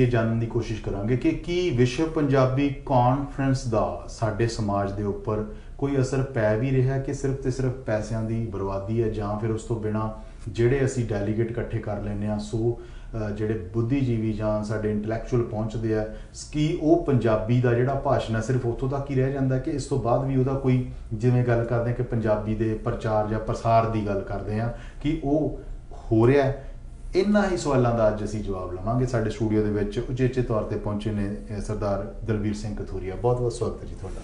ਇਹ ਜਾਣਨ ਦੀ ਕੋਸ਼ਿਸ਼ ਕਰਾਂਗੇ ਕਿ ਕੀ ਵਿਸ਼ਵ ਪੰਜਾਬੀ ਕਾਨਫਰੰਸ ਦਾ ਸਾਡੇ ਸਮਾਜ ਦੇ ਉੱਪਰ ਕੋਈ ਅਸਰ ਪੈ ਵੀ ਰਿਹਾ ਕਿ ਸਿਰਫ ਤੇ ਸਿਰਫ ਪੈਸਿਆਂ ਦੀ ਬਰਬਾਦੀ ਹੈ ਜਾਂ ਫਿਰ ਉਸ ਤੋਂ ਬਿਨਾ ਜਿਹੜੇ ਅਸੀਂ ਡੈਲੀਗੇਟ ਇਕੱਠੇ ਕਰ ਲੈਂਦੇ ਆ ਸੋ ਜਿਹੜੇ ਬੁੱਧੀਜੀਵੀ ਜਾਂ ਸਾਡੇ ਇੰਟੈਲੈਕਚੁਅਲ ਪਹੁੰਚਦੇ ਆ ਕਿ ਉਹ ਪੰਜਾਬੀ ਦਾ ਜਿਹੜਾ ਭਾਸ਼ਣ ਹੈ ਸਿਰਫ ਉੱਥੋਂ ਤੱਕ ਹੀ ਰਹਿ ਜਾਂਦਾ ਕਿ ਇਸ ਤੋਂ ਬਾਅਦ ਵੀ ਉਹਦਾ ਕੋਈ ਜਿਵੇਂ ਗੱਲ ਕਰਦੇ ਆ ਕਿ ਪੰਜਾਬੀ ਦੇ ਪ੍ਰਚਾਰ ਜਾਂ ਪ੍ਰਸਾਰ ਦੀ ਗੱਲ ਕਰਦੇ ਆ ਕਿ ਉਹ ਹੋ ਰਿਹਾ ਹੈ। ਇਹਨਾਂ ਹੀ ਸਵਾਲਾਂ ਦਾ ਅੱਜ ਅਸੀਂ ਜਵਾਬ ਲਵਾਂਗੇ ਸਾਡੇ ਸਟੂਡੀਓ ਦੇ ਵਿੱਚ ਉਚੇਚੇ ਤੌਰ ਤੇ ਪਹੁੰਚੇ ਨੇ ਸਰਦਾਰ ਦਲਵੀਰ ਸਿੰਘ ਕਥੂਰੀਆ। ਬਹੁਤ ਬਹੁਤ ਸਵਾਗਤ ਹੈ ਜੀ ਤੁਹਾਡਾ।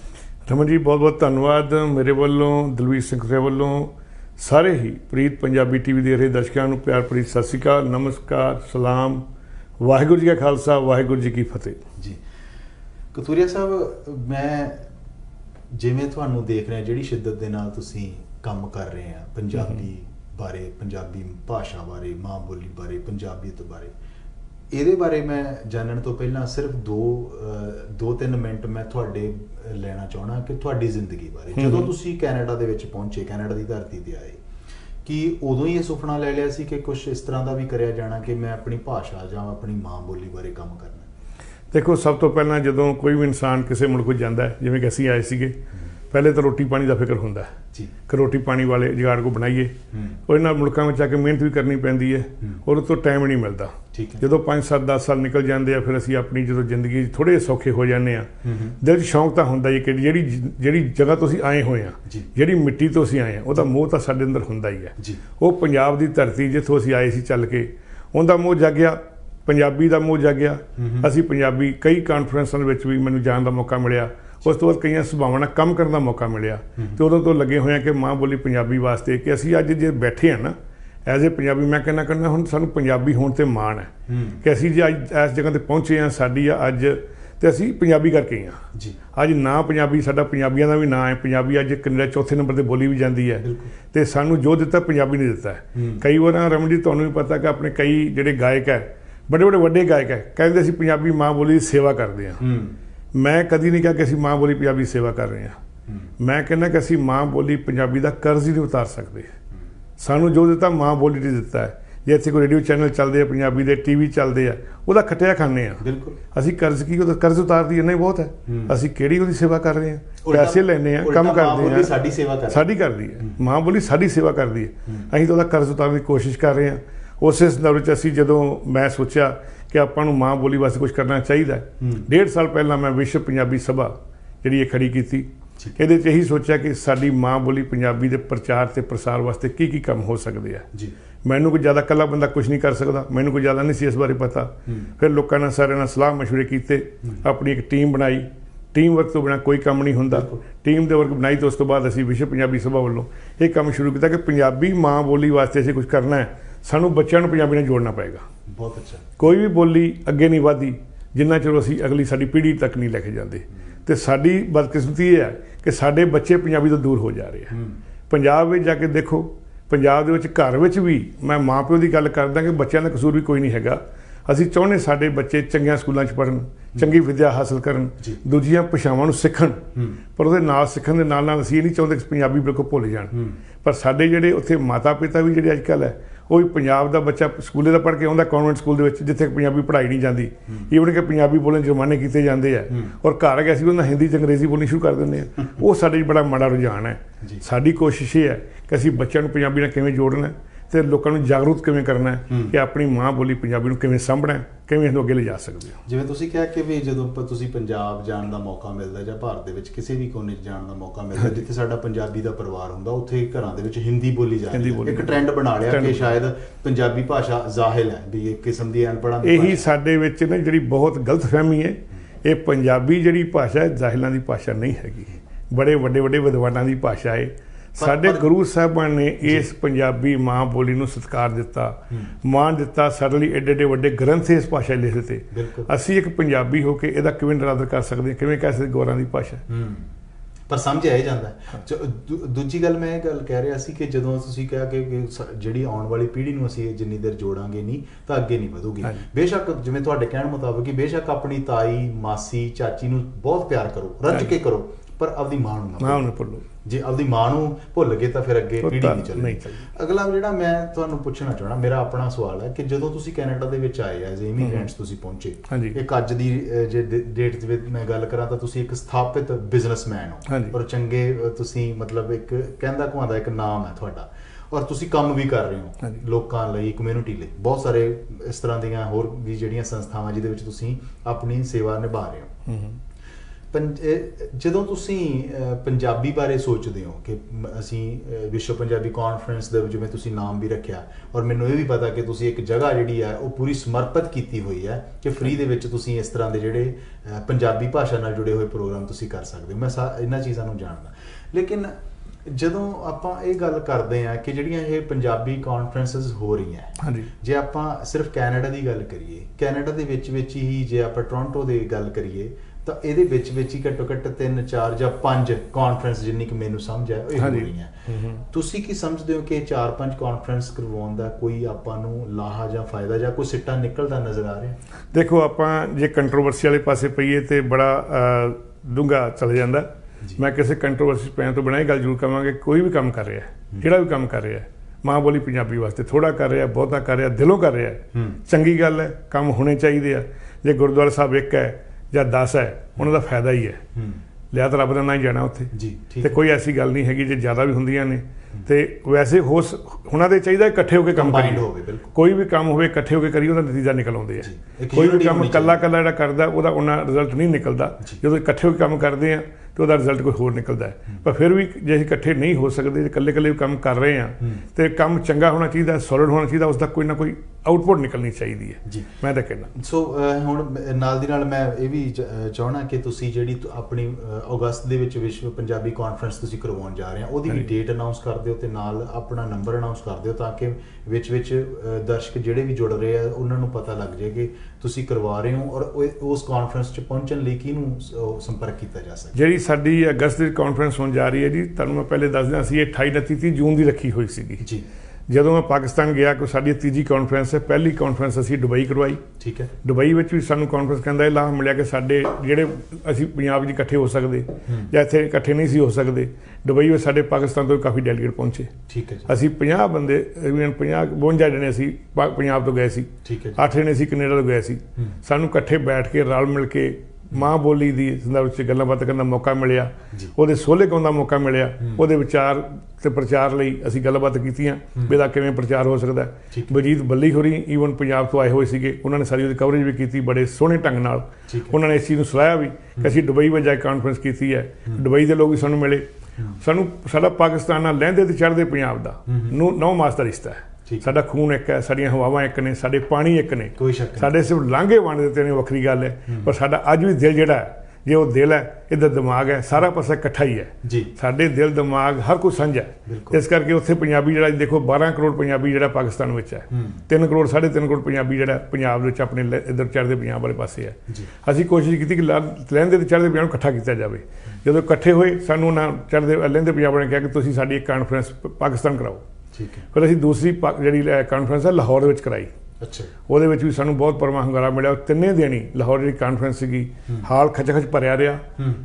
ਰਮਨ ਜੀ ਬਹੁਤ ਬਹੁਤ ਧੰਨਵਾਦ। ਮੇਰੇ ਵੱਲੋਂ ਦਲਵੀਰ ਸਿੰਘ ਖਰੇ ਵੱਲੋਂ ਸਾਰੇ ਹੀ ਪ੍ਰੀਤ ਪੰਜਾਬੀ ਟੀਵੀ ਦੇ ਰਹੇ ਦਰਸ਼ਕਾਂ ਨੂੰ ਪਿਆਰ ਭਰੀ ਸਤਿ ਸ਼੍ਰੀ ਅਕਾਲ ਨਮਸਕਾਰ ਸਲਾਮ। ਵਾਹਿਗੁਰੂ ਜੀ ਕਾ ਖਾਲਸਾ ਵਾਹਿਗੁਰੂ ਜੀ ਕੀ ਫਤਿਹ। ਜੀ। ਕਥੂਰੀਆ ਸਾਹਿਬ ਮੈਂ ਜਿਵੇਂ ਤੁਹਾਨੂੰ ਦੇਖ ਰਿਹਾ ਜਿਹੜੀ ਸ਼ਿੱਦਤ ਦੇ ਨਾਲ ਤੁਸੀਂ ਕੰਮ ਕਰ ਰਹੇ ਆ ਪੰਜਾਬੀ ਬਾਰੇ ਪੰਜਾਬੀ ਭਾਸ਼ਾ ਬਾਰੇ ਮਾਂ ਬੋਲੀ ਬਾਰੇ ਪੰਜਾਬੀਅਤ ਬਾਰੇ। ਇਹਦੇ ਬਾਰੇ ਮੈਂ ਜਾਣਨ ਤੋਂ ਪਹਿਲਾਂ ਸਿਰਫ ਦੋ ਅਹ, ਦੋ ਤਿੰਨ ਮਿੰਟ ਮੈਂ ਤੁਹਾਡੇ ਲੈਣਾ ਚਾਹਣਾ ਕਿ ਤੁਹਾਡੀ ਜ਼ਿੰਦਗੀ ਬਾਰੇ। ਜਦੋਂ। ਤੁਸੀਂ ਕੈਨੇਡਾ ਦੇ ਵਿੱਚ ਪਹੁੰਚੇ ਕੈਨੇਡਾ ਦੀ ਧਰਤੀ ਤੇ ਆਏ ਕਿ ਉਦੋਂ ਹੀ ਇਹ ਸੁਪਨਾ ਲੈ ਲਿਆ ਸੀ ਕਿ ਕੁਝ ਇਸ ਤਰ੍ਹਾਂ ਦਾ ਵੀ ਕਰਿਆ ਜਾਣਾ ਕਿ ਮੈਂ ਆਪਣੀ ਭਾਸ਼ਾ ਜਾਂ ਆਪਣੀ ਮਾਂ ਬੋਲੀ ਬਾਰੇ ਕੰਮ ਕਰਨਾ? ਦੇਖੋ ਸਭ ਤੋਂ ਪਹਿਲਾਂ ਜਦੋਂ ਕੋਈ ਵੀ ਇਨਸਾਨ ਕਿਸੇ ਮੁਲਕ ਵਿੱਚ ਜਾਂਦਾ ਹੈ ਜਿਵੇਂ ਕਿ ਅਸੀਂ ਆਏ ਸੀਗੇ ਪਹਿਲੇ ਤਾਂ ਰੋਟੀ ਪਾਣੀ ਦਾ ਫਿਕਰ ਹੁੰਦਾ ਹੈ। ਜੀ। ਕਿ ਰੋਟੀ ਪਾਣੀ ਵਾਲੇ ਜੁਗਾੜ ਕੋ ਬਣਾਈਏ। ਉਹ ਇਹਨਾਂ ਮੁਲਕਾਂ ਵਿੱਚ ਆ ਕੇ ਮਿਹਨਤ ਵੀ ਕਰਨੀ ਪੈਂਦੀ ਹੈ। ਔਰ ਤੋਂ ਟਾਈਮ ਨਹੀਂ ਮਿਲਦਾ। ਜਦੋਂ 5 7 10 ਸਾਲ ਨਿਕਲ ਜਾਂਦੇ ਆ ਫਿਰ ਅਸੀਂ ਆਪਣੀ ਜਦੋਂ ਜ਼ਿੰਦਗੀ ਥੋੜੇ ਸੌਖੇ ਹੋ ਜਾਂਦੇ ਆ। ਦਿਲ 'ਚ ਸ਼ੌਂਕ ਤਾਂ ਹੁੰਦਾ ਹੀ ਕਿ ਜਿਹੜੀ ਜਿਹੜੀ ਜਗ੍ਹਾ ਤੋਂ ਅਸੀਂ ਆਏ ਹੋਏ ਆ ਜਿਹੜੀ ਮਿੱਟੀ ਤੋਂ ਅਸੀਂ ਆਏ ਆ ਉਹਦਾ ਮੋਹ ਤਾਂ ਸਾਡੇ ਅੰਦਰ ਹੁੰਦਾ ਹੀ ਹੈ। ਉਹ ਪੰਜਾਬ ਦੀ ਧਰਤੀ ਜਿੱਥੋਂ ਅਸੀਂ ਆਏ ਸੀ ਚੱਲ ਕੇ ਉਹਦਾ ਮੋਹ ਜਾਗਿਆ ਪੰਜਾਬੀ ਦਾ ਮੋਹ ਜਾਗਿਆ। ਅਸੀਂ ਪੰਜਾਬੀ ਕਈ ਕਾਨਫਰੰਸਾਂ ਦੇ ਵਿੱਚ ਵੀ ਮੈਨੂੰ ਜਾਣ ਦਾ ਮੌਕਾ ਮਿਲਿਆ। ਉਸ ਤੋਂ ਬਾਅਦ ਕਈਆਂ ਸਭਾਵਾਂ ਨਾਲ ਕੰਮ ਕਰਨ ਦਾ ਮੌਕਾ ਮਿਲਿਆ। ਤੇ ਉਦੋਂ ਤੋਂ ਲੱਗੇ ਹੋਏ ਆ ਕਿ ਮਾਂ ਬੋਲੀ ਪੰਜਾਬੀ ਵਾਸਤੇ ਕਿ ਅਸੀਂ ਅੱਜ ਜੇ ਬੈਠੇ ਆ ਨਾ ਐਜ਼ ਏ ਪੰਜਾਬੀ ਮੈਂ ਕਹਿੰਦਾ ਕਹਿੰਦਾ ਹੁਣ ਸਾਨੂੰ ਪੰਜਾਬੀ ਹੋਣ ਤੇ ਮਾਣ ਹੈ। ਕਿ ਅਸੀਂ ਜੇ ਅੱਜ ਇਸ ਜਗ੍ਹਾ ਤੇ ਪਹੁੰਚੇ ਆ ਸਾਡੀ ਆ ਅੱਜ ਤੇ ਅਸੀਂ ਪੰਜਾਬੀ ਕਰਕੇ ਹੀ ਆ। ਜੀ। ਅੱਜ ਨਾ ਪੰਜਾਬੀ ਸਾਡਾ ਪੰਜਾਬੀਆਂ ਦਾ ਵੀ ਨਾਂ ਹੈ। ਪੰਜਾਬੀ ਅੱਜ ਕੈਨੇਡਾ ਚੌਥੇ ਨੰਬਰ ਤੇ ਬੋਲੀ ਵੀ ਜਾਂਦੀ ਹੈ। ਤੇ ਸਾਨੂੰ ਜੋ ਦਿੱਤਾ ਪੰਜਾਬੀ ਨੇ ਦਿੱਤਾ ਹੈ। ਕਈ ਵਾਰ ਰਮਨ ਤੁਹਾਨੂੰ ਵੀ ਪਤਾ ਕਿ ਆਪਣੇ ਕਈ ਜਿਹੜੇ ਗਾਇਕ ਹੈ ਬੜੇ ਬੜੇ ਵੱਡੇ ਗਾਇਕ ਹੈ ਕਹਿੰਦੇ ਅਸੀਂ ਪੰਜਾਬੀ ਮਾਂ ਬੋਲੀ ਦੀ ਸੇਵਾ ਕਰਦੇ ਹੂੰ। ਮੈਂ ਕਦੀ ਨਹੀਂ ਕਿਹਾ ਕਿ ਅਸੀਂ ਮਾਂ ਬੋਲੀ ਪੰਜਾਬੀ ਸੇਵਾ ਕਰ ਰਹੇ ਹਾਂ। ਮੈਂ ਕਹਿੰਦਾ ਕਿ ਅਸੀਂ ਮਾਂ ਬੋਲੀ ਪੰਜਾਬੀ ਦਾ ਕਰਜ਼ ਹੀ ਨਹੀਂ ਉਤਾਰ ਸਕਦੇ। ਸਾਨੂੰ ਜੋ ਦਿੱਤਾ ਮਾਂ ਬੋਲੀ ਨੇ ਦਿੱਤਾ ਹੈ। ਜੇ ਇੱਥੇ ਕੋਈ ਰੇਡੀਓ ਚੈਨਲ ਚੱਲਦੇ ਆ ਪੰਜਾਬੀ ਦੇ ਟੀਵੀ ਚੱਲਦੇ ਆ ਉਹਦਾ ਖੱਟਿਆ ਖਾਂਦੇ ਆ ਬਿਲਕੁਲ। ਅਸੀਂ ਕਰਜ਼ ਕੀ ਉਹਦਾ ਕਰਜ਼ ਉਤਾਰਦੀ ਇੰਨਾ ਹੀ ਬਹੁਤ ਹੈ। ਅਸੀਂ ਕਿਹੜੀ ਉਹਦੀ ਸੇਵਾ ਕਰ ਰਹੇ ਹਾਂ? ਪੈਸੇ ਲੈਣੇ ਆ ਕੰਮ ਕਰਦੇ ਆ ਸਾਡੀ ਸੇਵਾ ਕਰ। ਸਾਡੀ ਕਰਦੀ ਹੈ। ਮਾਂ ਬੋਲੀ ਸਾਡੀ ਸੇਵਾ ਕਰਦੀ ਹੈ। ਹੂੰ। ਅਸੀਂ ਤਾਂ ਉਹਦਾ ਕਰਜ਼ ਉਤਾਰਨ ਦੀ ਕੋਸ਼ਿਸ਼ ਕਰ ਰਹੇ ਹਾਂ। ਉਸੇ ਸੰਦਰਭ ਵਿੱਚ ਅਸੀਂ ਜਦੋਂ ਮੈਂ ਸੋਚਿਆ ਕਿ ਆਪਾਂ ਨੂੰ ਮਾਂ ਬੋਲੀ ਵਾਸਤੇ ਕੁਝ ਕਰਨਾ ਚਾਹੀਦਾ ਹੈ ਹੂੰ। ਡੇਢ ਸਾਲ ਪਹਿਲਾਂ ਮੈਂ ਵਿਸ਼ਵ ਪੰਜਾਬੀ ਸਭਾ ਜਿਹੜੀ ਇਹ ਖੜੀ ਕੀਤੀ ਠੀਕ ਇਹਦੇ 'ਚ ਇਹੀ ਸੋਚਿਆ ਕਿ ਸਾਡੀ ਮਾਂ ਬੋਲੀ ਪੰਜਾਬੀ ਦੇ ਪ੍ਰਚਾਰ ਤੇ ਪ੍ਰਸਾਰ ਵਾਸਤੇ ਕੀ ਕੀ ਕੰਮ ਹੋ ਸਕਦੇ ਆ ਜੀ ਮੈਨੂੰ ਕੋਈ ਜ਼ਿਆਦਾ ਇਕੱਲਾ ਬੰਦਾ ਕੁਝ ਨਹੀਂ ਕਰ ਸਕਦਾ ਮੈਨੂੰ ਕੋਈ ਜ਼ਿਆਦਾ ਨਹੀਂ ਸੀ ਇਸ ਬਾਰੇ ਪਤਾ ਹੂੰ। ਫਿਰ ਲੋਕਾਂ ਨਾਲ ਸਾਰਿਆਂ ਨਾਲ ਸਲਾਹ مشورے ਕੀਤੇ ਆਪਣੀ ਇੱਕ ਟੀਮ ਬਣਾਈ ਟੀਮ ਵਰਕ ਤੋਂ ਬਿਨਾ ਕੋਈ ਕੰਮ ਨਹੀਂ ਹੁੰਦਾ ਬਿਲਕੁਲ। ਟੀਮ ਦੇ ਵਰਕ ਬਣਾਈ ਤੇ ਉਸ ਤੋਂ ਬਾਅਦ ਅਸੀਂ ਵਿਸ਼ਵ ਪੰਜਾਬੀ ਸਭਾ ਵੱਲੋਂ ਇਹ ਕੰਮ ਸ਼ੁਰੂ ਕੀਤਾ ਕਿ ਪੰਜਾਬੀ ਮਾਂ ਬੋਲੀ ਵਾਸਤੇ ਅਸੀਂ ਕੁਝ ਕਰਨਾ ਹੈ ਸਾਨੂੰ ਬੱਚਿਆਂ ਨੂੰ ਪੰਜਾਬੀ ਨਾਲ ਜੋੜਨਾ ਪਏਗਾ ਬਹੁਤ ਅੱਛਾ। ਕੋਈ ਵੀ ਬੋਲੀ ਅੱਗੇ ਨਹੀਂ ਵਧਦੀ ਜਿੰਨਾ ਚਿਰ ਅਸੀਂ ਅਗਲੀ ਸਾਡੀ ਪੀੜ੍ਹੀ ਤੱਕ ਨਹੀਂ ਲੈ ਕੇ ਜਾਂਦੇ। ਤੇ ਸਾਡੀ ਬਦਕਿਸਮਤੀ ਇਹ ਹੈ ਕਿ ਸਾਡੇ ਬੱਚੇ ਪੰਜਾਬੀ ਤੋਂ ਦੂਰ ਹੋ ਜਾ ਰਹੇ ਆ। ਪੰਜਾਬ ਵਿੱਚ ਜਾ ਕੇ ਦੇਖੋ ਪੰਜਾਬ ਦੇ ਵਿੱਚ ਘਰ ਵਿੱਚ ਵੀ ਮੈਂ ਮਾਪਿਓ ਦੀ ਗੱਲ ਕਰਦਾ ਕਿ ਬੱਚਿਆਂ ਦਾ ਕਸੂਰ ਵੀ ਕੋਈ ਨਹੀਂ ਹੈਗਾ। ਅਸੀਂ ਚਾਹੁੰਦੇ ਸਾਡੇ ਬੱਚੇ ਚੰਗੀਆਂ ਸਕੂਲਾਂ 'ਚ ਪੜ੍ਹਨ ਚੰਗੀ ਵਿੱਦਿਆ ਹਾਸਲ ਕਰਨ। ਦੂਜੀਆਂ ਭਾਸ਼ਾਵਾਂ ਨੂੰ ਸਿੱਖਣ। ਪਰ ਉਹਦੇ ਨਾਲ ਸਿੱਖਣ ਦੇ ਨਾਲ ਨਾਲ ਅਸੀਂ ਇਹ ਨਹੀਂ ਚਾਹੁੰਦੇ ਕਿ ਪੰਜਾਬੀ ਬਿਲਕੁਲ ਭੁੱਲ ਜਾਣ। ਪਰ ਸਾਡੇ ਜਿਹੜੇ ਉੱਥੇ ਮਾਤਾ ਪਿਤਾ ਵੀ ਜਿਹੜੇ ਅੱਜ ਕੱਲ੍ਹ ਹੈ ਉਹ ਵੀ ਪੰਜਾਬ ਦਾ ਬੱਚਾ ਸਕੂਲੇ ਦਾ ਪੜ੍ਹ ਕੇ ਆਉਂਦਾ ਕਨਵੈਂਟ ਸਕੂਲ ਦੇ ਵਿੱਚ ਜਿੱਥੇ ਪੰਜਾਬੀ ਪੜ੍ਹਾਈ ਨਹੀਂ ਜਾਂਦੀ। ਈਵਨ ਕਿ ਪੰਜਾਬੀ ਬੋਲਣ ਜੁਰਮਾਨੇ ਕੀਤੇ ਜਾਂਦੇ ਆ। ਔਰ ਘਰ ਗਏ ਸੀ ਉਹਨਾਂ ਹਿੰਦੀ ਤੇ ਅੰਗਰੇਜ਼ੀ ਬੋਲਣੀ ਸ਼ੁਰੂ ਕਰ ਦਿੰਦੇ ਆ। ਉਹ ਸਾਡੇ ਬੜਾ ਮਾੜਾ ਰੁਝਾਨ ਹੈ। ਸਾਡੀ ਕੋਸ਼ਿਸ਼ ਇਹ ਹੈ ਕਿ ਅਸੀਂ ਬੱਚਿਆਂ ਨੂੰ ਪੰਜਾਬੀ ਨਾਲ ਕਿਵੇਂ ਜੋੜਨਾ। ਤੇ ਲੋਕਾਂ ਨੂੰ ਜਾਗਰੂਕ ਕਿਵੇਂ ਕਰਨਾ ਹੈ। ਕਿ ਆਪਣੀ ਮਾਂ ਬੋਲੀ ਪੰਜਾਬੀ ਨੂੰ ਕਿਵੇਂ ਸਾਂਭਣਾ ਹੈ ਕਿਵੇਂ ਇਹਨੂੰ ਅੱਗੇ ਲਿਜਾ ਸਕਦੇ ਹੋ ਜਿਵੇਂ ਤੁਸੀਂ ਕਿਹਾ ਕਿ ਵੀ ਜਦੋਂ ਤੁਸੀਂ ਪੰਜਾਬ ਜਾਣ ਦਾ ਮੌਕਾ ਮਿਲਦਾ ਜਾਂ ਭਾਰਤ ਦੇ ਵਿੱਚ ਕਿਸੇ ਵੀ ਕੋਨੇ 'ਚ ਜਾਣ ਦਾ ਮੌਕਾ ਮਿਲਦਾ ਜਿੱਥੇ ਸਾਡਾ ਪੰਜਾਬੀ ਦਾ ਪਰਿਵਾਰ ਹੁੰਦਾ ਉੱਥੇ ਘਰਾਂ ਦੇ ਵਿੱਚ ਹਿੰਦੀ ਬੋਲੀ ਜਾ ਹਿੰਦੀ ਰਹੀ ਹੈ ਇੱਕ ਟ੍ਰੈਂਡ ਬਣਾ ਲਿਆ ਕਿ। ਸ਼ਾਇਦ ਪੰਜਾਬੀ ਭਾਸ਼ਾ ਜ਼ਾਹਿਲ ਹੈ ਵੀ ਇੱਕ ਕਿਸਮ ਦੀ ਅਨਪੜ੍ਹਾਂ ਦੀ ਇਹੀ। ਸਾਡੇ ਵਿੱਚ ਨਾ ਜਿਹੜੀ ਬਹੁਤ ਗਲਤ ਫਹਿਮੀ ਹੈ ਇਹ ਪੰਜਾਬੀ ਜਿਹੜੀ ਭਾਸ਼ਾ ਹੈ ਜ਼ਾਹਿਲਾਂ ਦੀ ਭਾਸ਼ਾ ਨਹੀਂ ਹੈਗੀ ਬੜੇ ਵੱਡੇ ਵੱਡੇ ਵਿਦਵਾਨਾਂ ਦੀ ਭਾਸ਼ਾ ਹੈ ਸਾਡੇ ਗੁਰੂ ਸਾਹਿਬਾਨ ਨੇ ਇਸ ਪੰਜਾਬੀ ਮਾਂ ਬੋਲੀ ਨੂੰ ਸਤਿਕਾਰ ਦਿੱਤਾ ਮਾਣ ਦਿੱਤਾ ਸਾਡੇ ਲਈ ਏਡੇ ਵੱਡੇ ਗ੍ਰੰਥ ਇਸ ਭਾਸ਼ਾ ਲਿਖ ਦਿੱਤੇ ਅਸੀਂ ਇੱਕ ਪੰਜਾਬੀ ਹੋ ਕੇ ਇਹਦਾ ਕਿਵੇਂ ਨਿਰਾਦਰ ਕਰ ਸਕਦੇ ਹਾਂ? ਕਿਵੇਂ ਕਹਿ ਸਕਦੇ ਗੌਰਾਂ ਦੀ ਭਾਸ਼ਾ? ਪਰ ਸਮਝ ਆ ਹੀ ਜਾਂਦਾ ਦੂਜੀ ਗੱਲ ਮੈਂ ਇਹ ਗੱਲ ਕਹਿ ਰਿਹਾ ਸੀ ਕਿ ਜਦੋਂ ਤੁਸੀਂ ਕਿਹਾ ਕਿ ਜਿਹੜੀ ਆਉਣ ਵਾਲੀ ਪੀੜ੍ਹੀ ਨੂੰ ਅਸੀਂ ਜਿੰਨੀ ਦੇਰ ਜੋੜਾਂਗੇ ਨਹੀਂ ਤਾਂ ਅੱਗੇ ਨਹੀਂ ਵਧੂਗੀ। ਬੇਸ਼ੱਕ ਜਿਵੇਂ ਤੁਹਾਡੇ ਕਹਿਣ ਮੁਤਾਬਕ ਕਿ ਬੇਸ਼ੱਕ ਆਪਣੀ ਤਾਈ ਮਾਸੀ ਚਾਚੀ ਨੂੰ ਬਹੁਤ ਪਿਆਰ ਕਰੋ ਰੱਜ। ਕੇ ਕਰੋ। ਪਰ ਆਪਦੀ ਮਾਂ ਨੂੰ ਨਾ ਮੈਂ ਭੁੱਲੋ। ਜੇ ਆਪਦੀ ਮਾਂ ਨੂੰ ਭੁੱਲ ਗਏ ਤਾਂ ਫਿਰ ਅੱਗੇ ਪੀੜ੍ਹੀ ਨਹੀਂ ਚੱਲੇਗੀ। ਅਗਲਾ ਜਿਹੜਾ ਮੈਂ ਤੁਹਾਨੂੰ ਪੁੱਛਣਾ ਚਾਹਣਾ ਮੇਰਾ ਆਪਣਾ ਸਵਾਲ ਹੈ ਕਿ ਜਦੋਂ ਤੁਸੀਂ ਕੈਨੇਡਾ ਦੇ ਵਿੱਚ ਆਏ ਐਜ਼ ਇਮੀਗ੍ਰੈਂਟਸ ਤੁਸੀਂ ਪਹੁੰਚੇ। ਇੱਕ ਅੱਜ ਦੀ ਜੇ ਡੇਟ ਦੇ ਵਿੱਚ ਮੈਂ ਗੱਲ ਕਰਾਂ ਤਾਂ ਤੁਸੀਂ ਇੱਕ ਸਥਾਪਿਤ ਬਿਜ਼ਨਸਮੈਨ ਹੋ। ਔਰ ਚੰਗੇ ਤੁਸੀਂ ਮਤਲਬ ਇੱਕ ਕਹਿੰਦਾ ਕੁਆਂਦਾ ਇੱਕ ਨਾਮ ਹੈ ਤੁਹਾਡਾ ਔਰ ਤੁਸੀਂ ਕੰਮ ਵੀ ਕਰ ਰਹੇ ਹੋ। ਲੋਕਾਂ ਲਈ ਕਮਿਊਨਿਟੀ ਲਈ ਬਹੁਤ ਸਾਰੇ ਇਸ ਤਰ੍ਹਾਂ ਦੀਆਂ ਹੋਰ ਵੀ ਜਿਹੜੀਆਂ ਸੰਸਥਾਵਾਂ ਜਿਹਦੇ ਵਿੱਚ ਤੁਸੀਂ ਆਪਣੀ ਸੇਵਾ ਨਿਭਾ ਰਹੇ ਹੋ ਜਦੋਂ ਤੁਸੀਂ ਪੰਜਾਬੀ ਬਾਰੇ ਸੋਚਦੇ ਹੋ ਕਿ ਅਸੀਂ ਵਿਸ਼ਵ ਪੰਜਾਬੀ ਕਾਨਫਰੰਸ ਦੇ ਵਿੱਚ ਜਿਵੇਂ ਤੁਸੀਂ ਨਾਮ ਵੀ ਰੱਖਿਆ ਔਰ ਮੈਨੂੰ ਇਹ ਵੀ ਪਤਾ ਕਿ ਤੁਸੀਂ ਇੱਕ ਜਗ੍ਹਾ ਜਿਹੜੀ ਹੈ ਉਹ ਪੂਰੀ ਸਮਰਪਿਤ ਕੀਤੀ ਹੋਈ ਹੈ ਕਿ ਫ੍ਰੀ ਦੇ ਵਿੱਚ ਤੁਸੀਂ ਇਸ ਤਰ੍ਹਾਂ ਦੇ ਜਿਹੜੇ ਪੰਜਾਬੀ ਭਾਸ਼ਾ ਨਾਲ ਜੁੜੇ ਹੋਏ ਪ੍ਰੋਗਰਾਮ ਤੁਸੀਂ ਕਰ ਸਕਦੇ ਹੋ। ਮੈਂ ਇਹਨਾਂ ਚੀਜ਼ਾਂ ਨੂੰ ਜਾਣਦਾ। ਲੇਕਿਨ ਜਦੋਂ ਆਪਾਂ ਇਹ ਗੱਲ ਕਰਦੇ ਆ ਕਿ ਜਿਹੜੀਆਂ ਇਹ ਪੰਜਾਬੀ ਕਾਨਫਰੰਸਸ ਹੋ ਰਹੀਆਂ ਹਾਂਜੀ। ਜੇ ਆਪਾਂ ਸਿਰਫ ਕੈਨੇਡਾ ਦੀ ਗੱਲ ਕਰੀਏ ਕੈਨੇਡਾ ਦੇ ਵਿੱਚ ਵਿੱਚ ਹੀ ਜੇ ਆਪਾਂ ਟੋਰਾਂਟੋ ਦੀ ਗੱਲ ਕਰੀਏ ਤਾਂ ਇਹਦੇ ਵਿੱਚ ਵਿੱਚ ਹੀ ਘੱਟੋ ਘੱਟ 3 4 ਜਾਂ 5 ਕਾਨਫਰੰਸ ਜਿੰਨੀ ਕਿ ਮੈਨੂੰ ਸਮਝ ਹੈ ਇਹ ਹੋ। ਰਹੀਆਂ ਤੁਸੀਂ ਕੀ ਸਮਝਦੇ ਹੋ ਕਿ 4-5 ਕਾਨਫਰੰਸ ਕਰਵਾਉਣ ਦਾ ਕੋਈ ਆਪਾਂ ਨੂੰ ਲਾਹਾ ਜਾਂ ਫਾਇਦਾ ਜਾਂ ਕੋਈ ਸਿੱਟਾ ਨਿਕਲਦਾ ਨਜ਼ਰ ਆ ਰਿਹਾ? ਦੇਖੋ ਆਪਾਂ ਜੇ ਕੰਟਰੋਵਰਸੀ ਵਾਲੇ ਪਾਸੇ ਪਈਏ ਤੇ ਬੜਾ ਡੂੰਘਾ ਚਲ ਜਾਂਦਾ। ਮੈਂ ਕਿਸੇ ਕੰਟਰੋਵਰਸੀ ਪੈਣ ਤੋਂ ਬਿਨਾਂ ਇਹ ਗੱਲ ਜ਼ਰੂਰ ਕਵਾਂਗੇ ਕੋਈ ਵੀ ਕੰਮ ਕਰ ਰਿਹਾ ਜਿਹੜਾ ਵੀ ਕੰਮ ਕਰ ਰਿਹਾ ਮਾਂ ਬੋਲੀ ਪੰਜਾਬੀ ਵਾਸਤੇ ਥੋੜਾ ਕਰ ਰਿਹਾ ਬਹੁਤਾ ਕਰ ਰਿਹਾ ਦਿਲੋਂ ਕਰ ਰਿਹਾ। ਚੰਗੀ ਗੱਲ ਹੈ ਕੰਮ ਹੋਣੇ ਚਾਹੀਦੇ ਆ। ਜੇ ਗੁਰਦੁਆਰਾ ਸਾਹਿਬ ਇੱਕ ਹੈ ਜਾਂ 10 ਹੈ ਉਹਨਾਂ ਦਾ ਫਾਇਦਾ ਹੀ ਹੈ। ਲਿਆ ਤਾਂ ਰੱਬ ਦਾ ਨਾਂ ਹੀ ਜਾਣਾ ਉੱਥੇ। ਜੀ ਠੀਕ ਤੇ ਕੋਈ ਐਸੀ ਗੱਲ ਨਹੀਂ ਹੈਗੀ ਜੇ ਜ਼ਿਆਦਾ ਵੀ ਹੁੰਦੀਆਂ ਨੇ। ਤੇ ਵੈਸੇ ਹੋ ਉਹਨਾਂ ਦੇ ਚਾਹੀਦਾ ਇਕੱਠੇ ਹੋ ਕੇ ਕੰਮ ਕਰੀਏ। ਕੋਈ ਵੀ ਕੰਮ ਹੋਵੇ ਇਕੱਠੇ ਹੋ ਕੇ ਕਰੀਏ ਉਹਦਾ ਨਤੀਜਾ ਨਿਕਲ ਆਉਂਦੇ ਆ। ਕੋਈ ਵੀ ਕੰਮ ਕੱਲਾ। ਕੱਲਾ ਜਿਹੜਾ ਕਰਦਾ ਉਹਦਾ ਉਹਨਾਂ ਰਿਜ਼ਲਟ ਨਹੀਂ ਨਿਕਲਦਾ। ਜਦੋਂ ਇਕੱਠੇ ਹੋ ਕੇ ਕੰਮ ਕਰਦੇ ਆ ਤੇ ਉਹਦਾ ਰਿਜ਼ਲਟ ਕੋਈ ਹੋਰ ਨਿਕਲਦਾ ਹੈ। ਪਰ ਫਿਰ ਵੀ ਜੇ ਅਸੀਂ ਇਕੱਠੇ ਨਹੀਂ ਹੋ ਸਕਦੇ ਜੇ ਇਕੱਲੇ ਇਕੱਲੇ ਕੰਮ ਕਰ ਰਹੇ ਆ। ਤੇ ਕੰਮ ਚੰਗਾ ਹੋਣਾ ਚਾਹੀਦਾ ਸੋਲਿਡ ਹੋਣਾ ਚਾਹੀਦਾ ਉਸ ਦਾ ਕੋਈ ਨਾ ਕੋਈ ਆਊਟਪੁੱਟ ਨਿਕਲਣੀ ਚਾਹੀਦੀ ਹੈ। ਜੀ। ਮੈਂ ਤਾਂ ਕਹਿੰਦਾ। ਸੋ ਹੁਣ ਨਾਲ ਦੀ ਨਾਲ ਮੈਂ ਇਹ ਵੀ ਚਾਹਣਾ ਕਿ ਤੁਸੀਂ ਜਿਹੜੀ ਆਪਣੀ ਅਗਸਤ ਦੇ ਵਿੱਚ ਵਿਸ਼ਵ ਪੰਜਾਬੀ ਕਾਨਫਰੰਸ ਤੁਸੀਂ ਕਰਵਾਉਣ ਜਾ ਰਹੇ ਹੋ ਉਹਦੀ ਵੀ। ਡੇਟ ਅਨਾਉਂਸ ਕਰ ਦਿਓ ਤੇ ਨਾਲ ਆਪਣਾ ਨੰਬਰ ਅਨਾਉਂਸ ਕਰ ਦਿਓ ਤਾਂ ਕਿ ਵਿੱਚ ਵਿੱਚ ਦਰਸ਼ਕ ਜਿਹੜੇ ਵੀ ਜੁੜ ਰਹੇ ਆ ਉਹਨਾਂ ਨੂੰ ਪਤਾ ਲੱਗ ਜਾਏ ਕਿ ਤੁਸੀਂ ਕਰਵਾ ਰਹੇ ਹੋ ਔਰ ਉਸ ਕਾਨਫਰੰਸ 'ਚ ਪਹੁੰਚਣ ਲਈ ਕਿਹਨੂੰ ਸੰਪਰਕ ਕੀਤਾ ਜਾ ਸਕਦਾ? ਜਿਹੜੀ ਸਾਡੀ ਅਗਸਤ ਦੀ ਕਾਨਫਰੰਸ ਹੋਣ ਜਾ ਰਹੀ ਹੈ ਜੀ ਤੁਹਾਨੂੰ ਮੈਂ ਪਹਿਲੇ ਦੱਸ ਦਿਆਂ ਸੀ ਇਹ 28 29 30 ਜੂਨ ਦੀ ਰੱਖੀ ਹੋਈ ਸੀਗੀ। ਜੀ। ਜਦੋਂ ਮੈਂ ਪਾਕਿਸਤਾਨ ਗਿਆ ਕਿ ਸਾਡੀ ਤੀਜੀ ਕਾਨਫਰੰਸ ਹੈ ਪਹਿਲੀ ਕਾਨਫਰੰਸ ਅਸੀਂ ਦੁਬਈ ਕਰਵਾਈ। ਠੀਕ ਹੈ। ਦੁਬਈ ਵਿੱਚ ਵੀ ਸਾਨੂੰ ਕਾਨਫਰੰਸ ਕਹਿੰਦਾ ਇਹ ਲਾਭ ਮਿਲਿਆ ਕਿ ਸਾਡੇ ਜਿਹੜੇ ਅਸੀਂ ਪੰਜਾਬ 'ਚ ਇਕੱਠੇ ਹੋ ਸਕਦੇ ਜਾਂ ਇੱਥੇ ਇਕੱਠੇ ਨਹੀਂ ਸੀ ਹੋ ਸਕਦੇ ਦੁਬਈ ਵਿੱਚ ਸਾਡੇ ਪਾਕਿਸਤਾਨ ਤੋਂ ਵੀ ਕਾਫੀ ਡੈਲੀਗੇਟ ਪਹੁੰਚੇ। ਠੀਕ ਹੈ ਅਸੀਂ 50 ਬੰਦੇ ਇਵਨ 50 52 ਜਣੇ ਅਸੀਂ ਪੰਜਾਬ ਤੋਂ ਗਏ ਸੀ। ਠੀਕ ਹੈ ਜੀ। 8 ਜਣੇ ਅਸੀਂ ਕੈਨੇਡਾ ਤੋਂ ਗਏ ਸੀ। ਸਾਨੂੰ ਇਕੱਠੇ ਬੈਠ ਕੇ ਰਲ ਮਿਲ ਕੇ ਮਾਂ ਬੋਲੀ ਦੀ ਸੰਦਰਭ ਵਿੱਚ ਗੱਲਾਂ ਬਾਤਾਂ ਕਰਨ ਦਾ ਮੌਕਾ ਮਿਲਿਆ। ਉਹਦੇ ਸੋਲੇ ਗਾਉਣ ਦਾ ਮੌਕਾ ਮਿਲਿਆ। ਉਹਦੇ ਵਿਚਾਰ ਤੇ ਪ੍ਰਚਾਰ ਲਈ ਅਸੀਂ ਗੱਲਬਾਤ ਕੀਤੀਆਂ। ਵੀ ਇਹਦਾ ਕਿਵੇਂ ਪ੍ਰਚਾਰ ਹੋ ਸਕਦਾ। ਬਲਜੀਤ ਬੱਲੀ ਹੋਰੀ ਈਵਨ ਪੰਜਾਬ ਤੋਂ ਆਏ ਹੋਏ ਸੀਗੇ। ਉਹਨਾਂ ਨੇ ਸਾਰੀ ਉਹਦੀ ਕਵਰੇਜ ਵੀ ਕੀਤੀ ਬੜੇ ਸੋਹਣੇ ਢੰਗ ਨਾਲ। ਉਹਨਾਂ ਨੇ ਇਸ ਚੀਜ਼ ਨੂੰ ਸਲਾਹਿਆ ਵੀ ਕਿ ਅਸੀਂ ਦੁਬਈ ਵਿੱਚ ਜਾ ਕੇ ਕਾਨਫਰੰਸ ਕੀਤੀ ਹੈ। ਦੁਬਈ ਦੇ ਲੋਕ ਵੀ ਸਾਨੂੰ ਮਿਲੇ। ਸਾਨੂੰ ਸਾਡਾ ਪਾਕਿਸਤਾਨ ਨਾਲ ਲਹਿੰਦੇ ਤੇ ਚੜ੍ਹਦੇ ਪੰਜਾਬ ਦਾ। ਨੂੰ ਨੌ ਮਾਸ ਦਾ ਰਿਸ਼ਤਾ ਹੈ। ਸਾਡਾ ਖੂਨ ਇੱਕ ਹੈ ਸਾਡੀਆਂ ਹਵਾਵਾਂ ਇੱਕ ਨੇ ਸਾਡੇ ਪਾਣੀ ਇੱਕ ਨੇ। ਕੋਈ ਸ਼ੱਕ ਨਹੀਂ। ਸਾਡੇ ਸਿਰਫ ਲਾਂਘੇ ਵੰਡ ਦਿੱਤੇ ਨੇ ਵੱਖਰੀ ਗੱਲ ਹੈ। ਪਰ ਸਾਡਾ ਅੱਜ ਵੀ ਦਿਲ ਜਿਹੜਾ ਹੈ ਜੇ ਉਹ ਦਿਲ ਹੈ ਇਹਦਾ ਦਿਮਾਗ ਹੈ ਸਾਰਾ ਪਾਸਾ ਇਕੱਠਾ ਹੀ ਹੈ। ਜੀ। ਸਾਡੇ ਦਿਲ ਦਿਮਾਗ ਹਰ ਕੋਈ ਸਾਂਝਾ। ਇਸ ਕਰਕੇ ਉੱਥੇ ਪੰਜਾਬੀ ਜਿਹੜਾ ਦੇਖੋ 12 ਕਰੋੜ ਪੰਜਾਬੀ ਜਿਹੜਾ ਪਾਕਿਸਤਾਨ ਵਿੱਚ ਹੈ। ਹੂੰ। 3 ਕਰੋੜ 3.5 ਕਰੋੜ ਪੰਜਾਬੀ ਜਿਹੜਾ ਪੰਜਾਬ ਵਿੱਚ ਆਪਣੇ ਇੱਧਰ ਚੜ੍ਹਦੇ ਪੰਜਾਬ ਵਾਲੇ ਪਾਸੇ ਹੈ। ਅਸੀਂ ਕੋਸ਼ਿਸ਼ ਕੀਤੀ ਕਿ ਲਹਿੰਦੇ ਤੇ ਚੜ੍ਹਦੇ ਪੰਜਾਬ ਨੂੰ ਇਕੱਠਾ ਕੀਤਾ ਜਾਵੇ। ਜਦੋਂ ਇਕੱਠੇ ਹੋਏ ਸਾਨੂੰ ਨਾ ਚੜ੍ਹਦੇ ਲਹਿੰਦੇ ਪੰਜਾਬ ਵਾਲਿਆਂ ਨੇ ਕਿਹਾ ਕਿ ਤੁਸੀਂ ਸਾਡੀ ਇੱਕ ਕਾਨਫਰੰਸ ਪਾਕਿਸਤਾਨ ਕਰਾਓ। ਠੀਕ ਹੈ। ਫਿਰ ਅਸੀਂ ਦੂਸਰੀ ਜਿਹੜੀ ਕਾਨਫਰੰਸ ਹੈ ਲਾਹੌਰ ਦੇ ਵਿੱਚ ਕਰਾਈ। ਅੱਛਾ। ਉਹਦੇ ਵਿੱਚ ਵੀ ਸਾਨੂੰ ਬਹੁਤ ਪਰਮਾ ਹੁੰਗਾਰਾ ਮਿਲਿਆ। ਉਹ ਤਿੰਨੇ ਦਿਨ ਹੀ ਲਾਹੌਰ ਦੀ ਕਾਨਫਰੰਸ ਸੀਗੀ ਹਾਲ ਖਚ ਖਚ ਭਰਿਆ ਰਿਹਾ।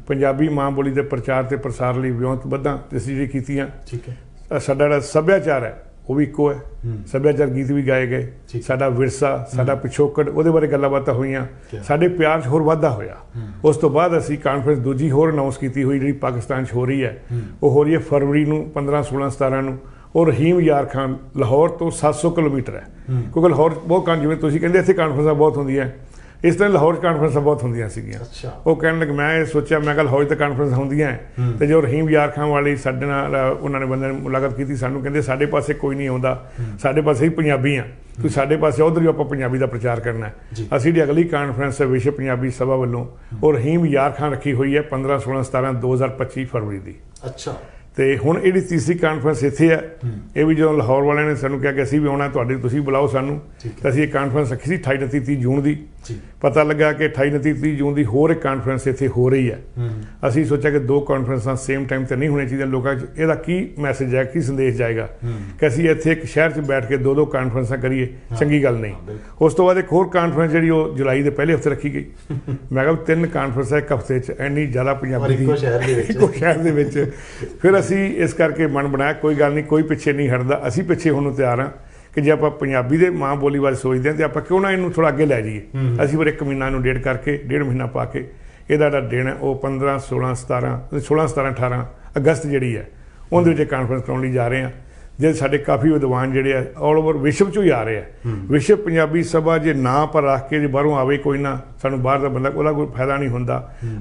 ਪੰਜਾਬੀ ਮਾਂ ਬੋਲੀ ਦੇ ਪ੍ਰਚਾਰ ਤੇ ਪ੍ਰਸਾਰ ਲਈ ਵਿਉਂਤਬੱਧਾਂ ਤੇ ਅਸੀਂ ਜਿਹੜੀ ਕੀਤੀਆਂ ਠੀਕ ਹੈ। ਸਾਡਾ ਜਿਹੜਾ ਸੱਭਿਆਚਾਰ ਹੈ ਉਹ ਵੀ ਇੱਕੋ ਹੈ। ਸੱਭਿਆਚਾਰ ਗੀਤ ਵੀ ਗਾਏ ਗਏ। ਸਾਡਾ ਵਿਰਸਾ ਸਾਡਾ ਪਿਛੋਕੜ ਉਹਦੇ ਬਾਰੇ ਗੱਲਾਂ ਬਾਤਾਂ ਹੋਈਆਂ। ਸਾਡੇ ਪਿਆਰ 'ਚ ਹੋਰ ਵਾਧਾ ਹੋਇਆ। ਉਸ ਤੋਂ ਬਾਅਦ ਅਸੀਂ ਕਾਨਫਰੰਸ ਦੂਜੀ ਹੋਰ ਅਨਾਉਂਸ ਕੀਤੀ ਹੋਈ ਜਿਹੜੀ ਪਾਕਿਸਤਾਨ 'ਚ ਹੋ ਰਹੀ ਹੈ। ਹੂੰ। ਉਹ ਹੋ ਰਹੀ ਹੈ ਫਰਵਰੀ ਨੂੰ 15 16 17 ਨੂੰ। ਉਹ ਰਹੀਮ ਯਾਰ ਖਾਨ ਲਾਹੌਰ ਤੋਂ 700 ਕਿਲੋਮੀਟਰ ਹੈ। ਕਿਉਂਕਿ ਲਾਹੌਰ ਬਹੁਤ ਕਾਂ ਜਿਵੇਂ ਤੁਸੀਂ ਕਹਿੰਦੇ ਇੱਥੇ ਕਾਨਫਰੰਸਾਂ ਬਹੁਤ ਹੁੰਦੀਆਂ। ਇਸ ਤਰ੍ਹਾਂ ਲਾਹੌਰ ਕਾਨਫਰੰਸਾਂ ਬਹੁਤ ਹੁੰਦੀਆਂ ਸੀਗੀਆਂ। ਉਹ ਕਹਿਣ ਲੱਗ ਮੈਂ ਇਹ ਸੋਚਿਆ ਮੈਂ ਕੱਲ ਹੌਜ ਤੇ ਕਾਨਫਰੰਸ ਹੁੰਦੀਆਂ। ਤੇ ਜੋ ਰਹੀਮ ਯਾਰ ਖਾਨ ਵਾਲੀ ਸਾਡੇ ਨਾਲ ਉਹਨਾਂ ਨੇ ਬੰਦੇ ਨੇ ਮੁਲਾਕਾਤ ਕੀਤੀ ਸਾਨੂੰ ਕਹਿੰਦੇ ਸਾਡੇ ਪਾਸੇ ਕੋਈ ਨਹੀਂ ਆਉਂਦਾ। ਸਾਡੇ ਪਾਸੇ ਹੀ ਪੰਜਾਬੀ ਆ। ਤੁਸੀਂ ਸਾਡੇ ਪਾਸੇ ਉਧਰ ਹੀ ਆਪਾਂ ਪੰਜਾਬੀ ਦਾ ਪ੍ਰਚਾਰ ਕਰਨਾ ਹੈ। ਅਸੀਂ ਦੀ ਅਗਲੀ ਕਾਨਫਰੰਸ ਹੈ ਵਿਸ਼ਵ ਪੰਜਾਬੀ ਸਭਾ ਵੱਲੋਂ ਉਹ ਰਹੀਮ ਯਾਰ ਖਾਨ ਰੱਖੀ ਹੋਈ ਹੈ 15 16 17 2025 ਫਰਵਰੀ ਦੀ। ਅੱਛਾ। ਤੇ ਹੁਣ ਇਹਦੀ ਤੀਸਰੀ ਕਾਨਫਰੰਸ ਇੱਥੇ ਹੈ ਹੂੰ। ਇਹ ਵੀ ਜਦੋਂ ਲਾਹੌਰ ਵਾਲਿਆਂ ਨੇ ਸਾਨੂੰ ਕਿਹਾ ਕਿ ਅਸੀਂ ਵੀ ਆਉਣਾ ਤੁਹਾਡੇ ਤੁਸੀਂ ਬੁਲਾਓ ਸਾਨੂੰ। ਤਾਂ ਅਸੀਂ ਇਹ ਕਾਨਫਰੰਸ ਰੱਖੀ ਸੀ 28 29 ਜੂਨ ਦੀ ਪਤਾ ਲੱਗਾ ਕਿ 28 29 30 ਜੂਨ ਦੀ ਹੋਰ ਇੱਕ ਕਾਨਫਰੰਸ ਇੱਥੇ ਹੋ ਰਹੀ ਹੈ। ਅਸੀਂ ਸੋਚਿਆ ਕਿ ਦੋ ਕਾਨਫਰੰਸਾਂ ਸੇਮ ਟਾਈਮ ਤੇ ਨਹੀਂ ਹੋਣੀਆਂ ਚਾਹੀਦੀਆਂ। ਲੋਕਾਂ 'ਚ ਇਹਦਾ ਕੀ ਮੈਸੇਜ ਹੈ ਕੀ ਸੰਦੇਸ਼ ਜਾਏਗਾ? ਕਿ ਅਸੀਂ ਇੱਥੇ ਇੱਕ ਸ਼ਹਿਰ 'ਚ ਬੈਠ ਕੇ ਦੋ ਦੋ ਕਾਨਫਰੰਸਾਂ ਕਰੀਏ। ਚੰਗੀ ਗੱਲ ਨਹੀਂ। ਉਸ ਤੋਂ ਬਾਅਦ ਇੱਕ ਹੋਰ ਕਾਨਫਰੰਸ ਜਿਹੜੀ ਉਹ ਜੁਲਾਈ ਦੇ ਪਹਿਲੇ ਹਫ਼ਤੇ ਰੱਖੀ ਗਈ। ਮੈਂ ਕਿਹਾ ਤਿੰਨ ਕਾਨਫਰੰਸਾਂ ਇੱਕ ਹਫ਼ਤੇ 'ਚ ਇੰਨੀ ਜ਼ਿਆਦਾ ਪੰਜਾਬੀ ਇੱਕੋ ਸ਼ਹਿਰ ਦੇ ਵਿੱਚ। ਇੱਕੋ ਸ਼ਹਿਰ ਦੇ ਵਿੱਚ। ਫਿਰ ਅਸੀਂ ਇਸ ਕਰਕੇ ਮਨ ਬਣਾਇਆ ਕੋਈ ਗੱਲ ਨਹੀਂ ਕੋਈ ਪਿੱਛੇ ਨਹੀਂ ਹਟਦਾ। ਅਸੀਂ ਪਿੱਛੇ ਹੋਣ ਨੂੰ ਤਿਆਰ ਹਾਂ। ਕਿ ਜੇ ਆਪਾਂ ਪੰਜਾਬੀ ਦੇ ਮਾਂ ਬੋਲੀ ਬਾਰੇ ਸੋਚਦੇ ਹਾਂ ਤੇ ਆਪਾਂ ਕਿਉਂ ਨਾ ਇਹਨੂੰ ਥੋੜਾ ਅੱਗੇ ਲੈ ਜਾਈਏ। ਅਸੀਂ ਫਿਰ ਇੱਕ ਮਹੀਨਾ ਨੂੰ ਡੇਢ ਕਰਕੇ ਡੇਢ ਮਹੀਨਾ ਪਾ ਕੇ ਇਹਦਾ ਜਿਹੜਾ ਦਿਨ ਹੈ ਉਹ 15 16 17 16 17 18 ਅਗਸਤ ਜਿਹੜੀ ਹੈ ਉਹਦੇ ਵਿੱਚ ਕਾਨਫਰੰਸ ਕਰਾਉਣ ਲਈ ਜਾ ਰਹੇ ਹਾਂ। ਜੇ ਸਾਡੇ ਕਾਫੀ ਵਿਦਵਾਨ ਜਿਹੜੇ ਆ ਆਲ ਓਵਰ ਵਿਸ਼ਵ ਚੋਂ ਹੀ ਆ ਰਹੇ ਆ। ਵਿਸ਼ਵ ਪੰਜਾਬੀ ਸਭਾ ਜੇ ਨਾਂ ਪਰ ਰੱਖ ਕੇ ਜੇ ਬਾਹਰੋਂ ਆਵੇ ਕੋਈ ਨਾ ਸਾਨੂੰ ਬਾਹਰ ਦਾ ਬੰਦਾ ਉਹਦਾ ਕੋਈ ਫਾਇਦਾ ਨਹੀਂ ਹੁੰਦਾ।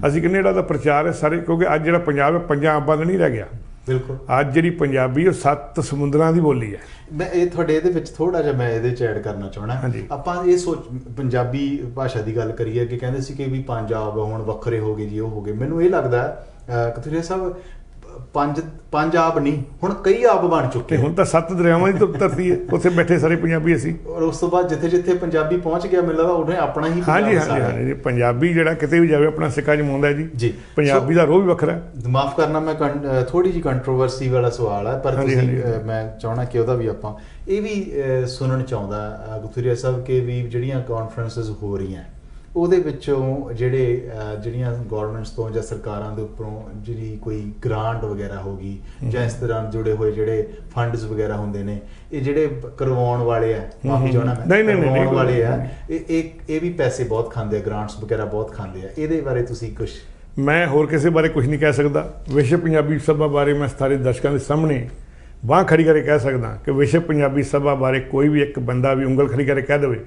ਅਸੀਂ ਕਹਿੰਦੇ ਜਿਹੜਾ ਦਾ ਪ੍ਰਚਾਰ ਹੈ ਸਾਰੇ ਕਿਉਂਕਿ ਅੱਜ ਜਿਹੜਾ ਪੰਜਾਬ ਹੈ ਪੰਜਾਂ ਆਬਾਂ ਦਾ ਨਹੀਂ ਰਹਿ ਗਿਆ। ਬਿਲਕੁਲ। ਅੱਜ ਜਿਹੜੀ ਪੰਜਾਬੀ ਉਹ ਸੱਤ ਸਮੁੰਦਰਾਂ ਦੀ ਬੋਲੀ ਹੈ। ਮੈਂ ਇਹ ਤੁਹਾਡੇ ਇਹਦੇ ਵਿੱਚ ਥੋੜਾ ਜਿਹਾ ਮੈਂ ਇਹਦੇ ਚ ਐਡ ਕਰਨਾ ਚਾਹਣਾ। ਆਪਾਂ ਇਹ ਸੋਚ ਪੰਜਾਬੀ ਭਾਸ਼ਾ ਦੀ ਗੱਲ ਕਰੀਏ ਕਿ ਕਹਿੰਦੇ ਸੀ ਕਿ ਵੀ ਪੰਜਾਬ ਹੁਣ ਵੱਖਰੇ ਹੋ ਗਏ ਜੀ ਉਹ ਹੋ ਗਏ। ਮੈਨੂੰ ਇਹ ਲੱਗਦਾ ਹੈ ਕਥੂਰੀਆ ਸਾਹਿਬ ਪੰਜ ਪੰਜ ਆਬ ਨਹੀਂ ਹੁਣ ਕਈ ਆਬ ਬਣ ਚੁੱਕੇ ਤੇ ਹੁਣ ਤਾਂ ਸੱਤ ਦਰਿਆਵਾਂ ਦੀ ਧਰਤੀ ਹੈ ਉੱਥੇ ਬੈਠੇ ਸਾਰੇ ਪੰਜਾਬੀ ਅਸੀਂ। ਔਰ ਉਸ ਤੋਂ ਬਾਅਦ ਜਿੱਥੇ ਜਿੱਥੇ ਪੰਜਾਬੀ ਪਹੁੰਚ ਗਿਆ ਮੈਨੂੰ ਲੱਗਦਾ ਉਹਨੇ ਆਪਣਾ ਹੀ ਪੰਜਾਬ ਹਾਂਜੀ ਹਾਂਜੀ। ਹਾਂਜੀ ਪੰਜਾਬੀ ਜਿਹੜਾ ਕਿਤੇ ਵੀ ਜਾਵੇ ਆਪਣਾ ਸਿੱਕਾ ਜਮਾਉਂਦਾ ਹੈ ਜੀ। ਪੰਜਾਬੀ ਦਾ ਰੋਹ ਵੀ ਵੱਖਰਾ ਹੈ। ਮਾਫ ਕਰਨਾ ਮੈਂ ਥੋੜੀ ਜੀ ਕੰਟਰੋਵਰਸੀ ਵਾਲਾ ਸਵਾਲ ਹੈ ਪਰ ਤੁਸੀਂ ਮੈਂ ਚਾਹਣਾ ਕਿ ਉਹਦਾ ਵੀ ਆਪਾਂ ਇਹ ਵੀ ਸੁਣਨ ਚਾਹੁੰਦਾ ਗੁਥੂਰੀਆ ਸਾਹਿਬ ਕਿ ਵੀ ਜਿਹੜੀਆਂ ਕਾਨਫਰੰਸਸ ਹੋ ਰਹੀਆਂ ਉਹਦੇ ਵਿੱਚੋਂ ਜਿਹੜੇ ਜਿਹੜੀਆਂ ਗਵਰਨਮੈਂਟਸ ਤੋਂ ਜਾਂ ਸਰਕਾਰਾਂ ਦੇ ਉੱਪਰੋਂ ਜਿਹੜੀ ਕੋਈ ਗ੍ਰਾਂਟ ਵਗੈਰਾ ਹੋਗੀ ਜਾਂ ਇਸ ਤਰ੍ਹਾਂ ਜੁੜੇ ਹੋਏ ਜਿਹੜੇ ਫੰਡਸ ਵਗੈਰਾ ਹੁੰਦੇ ਨੇ ਇਹ ਜਿਹੜੇ ਕਰਵਾਉਣ ਵਾਲੇ ਆ ਮਾਫੀ ਚਾਹਣਾ ਮੈਂ ਨਹੀਂ, ਨਹੀਂ, ਨਹੀਂ, ਕਰਵਾਉਣ ਨਹੀਂ, ਵਾਲੇ ਆ। ਇਹ ਇਹ ਇਹ ਵੀ ਪੈਸੇ ਬਹੁਤ ਖਾਂਦੇ ਆ ਗ੍ਰਾਂਟਸ ਵਗੈਰਾ ਬਹੁਤ ਖਾਂਦੇ ਆ ਇਹਦੇ ਬਾਰੇ ਤੁਸੀਂ ਕੁਝ ਮੈਂ ਹੋਰ ਕਿਸੇ ਬਾਰੇ ਕੁਝ ਨਹੀਂ ਕਹਿ ਸਕਦਾ। ਵਿਸ਼ਵ ਪੰਜਾਬੀ ਸਭਾ ਬਾਰੇ ਮੈਂ ਸਾਰੇ ਦਰਸ਼ਕਾਂ ਦੇ ਸਾਹਮਣੇ ਬਾਂਹ ਖੜੀ ਕਰਕੇ ਕਹਿ ਸਕਦਾ ਕਿ ਵਿਸ਼ਵ ਪੰਜਾਬੀ ਸਭਾ ਬਾਰੇ ਕੋਈ ਵੀ ਇੱਕ ਬੰਦਾ ਵੀ ਉਂਗਲ ਖੜੀ ਕਰਕੇ ਕਹਿ ਦੇਵੇ।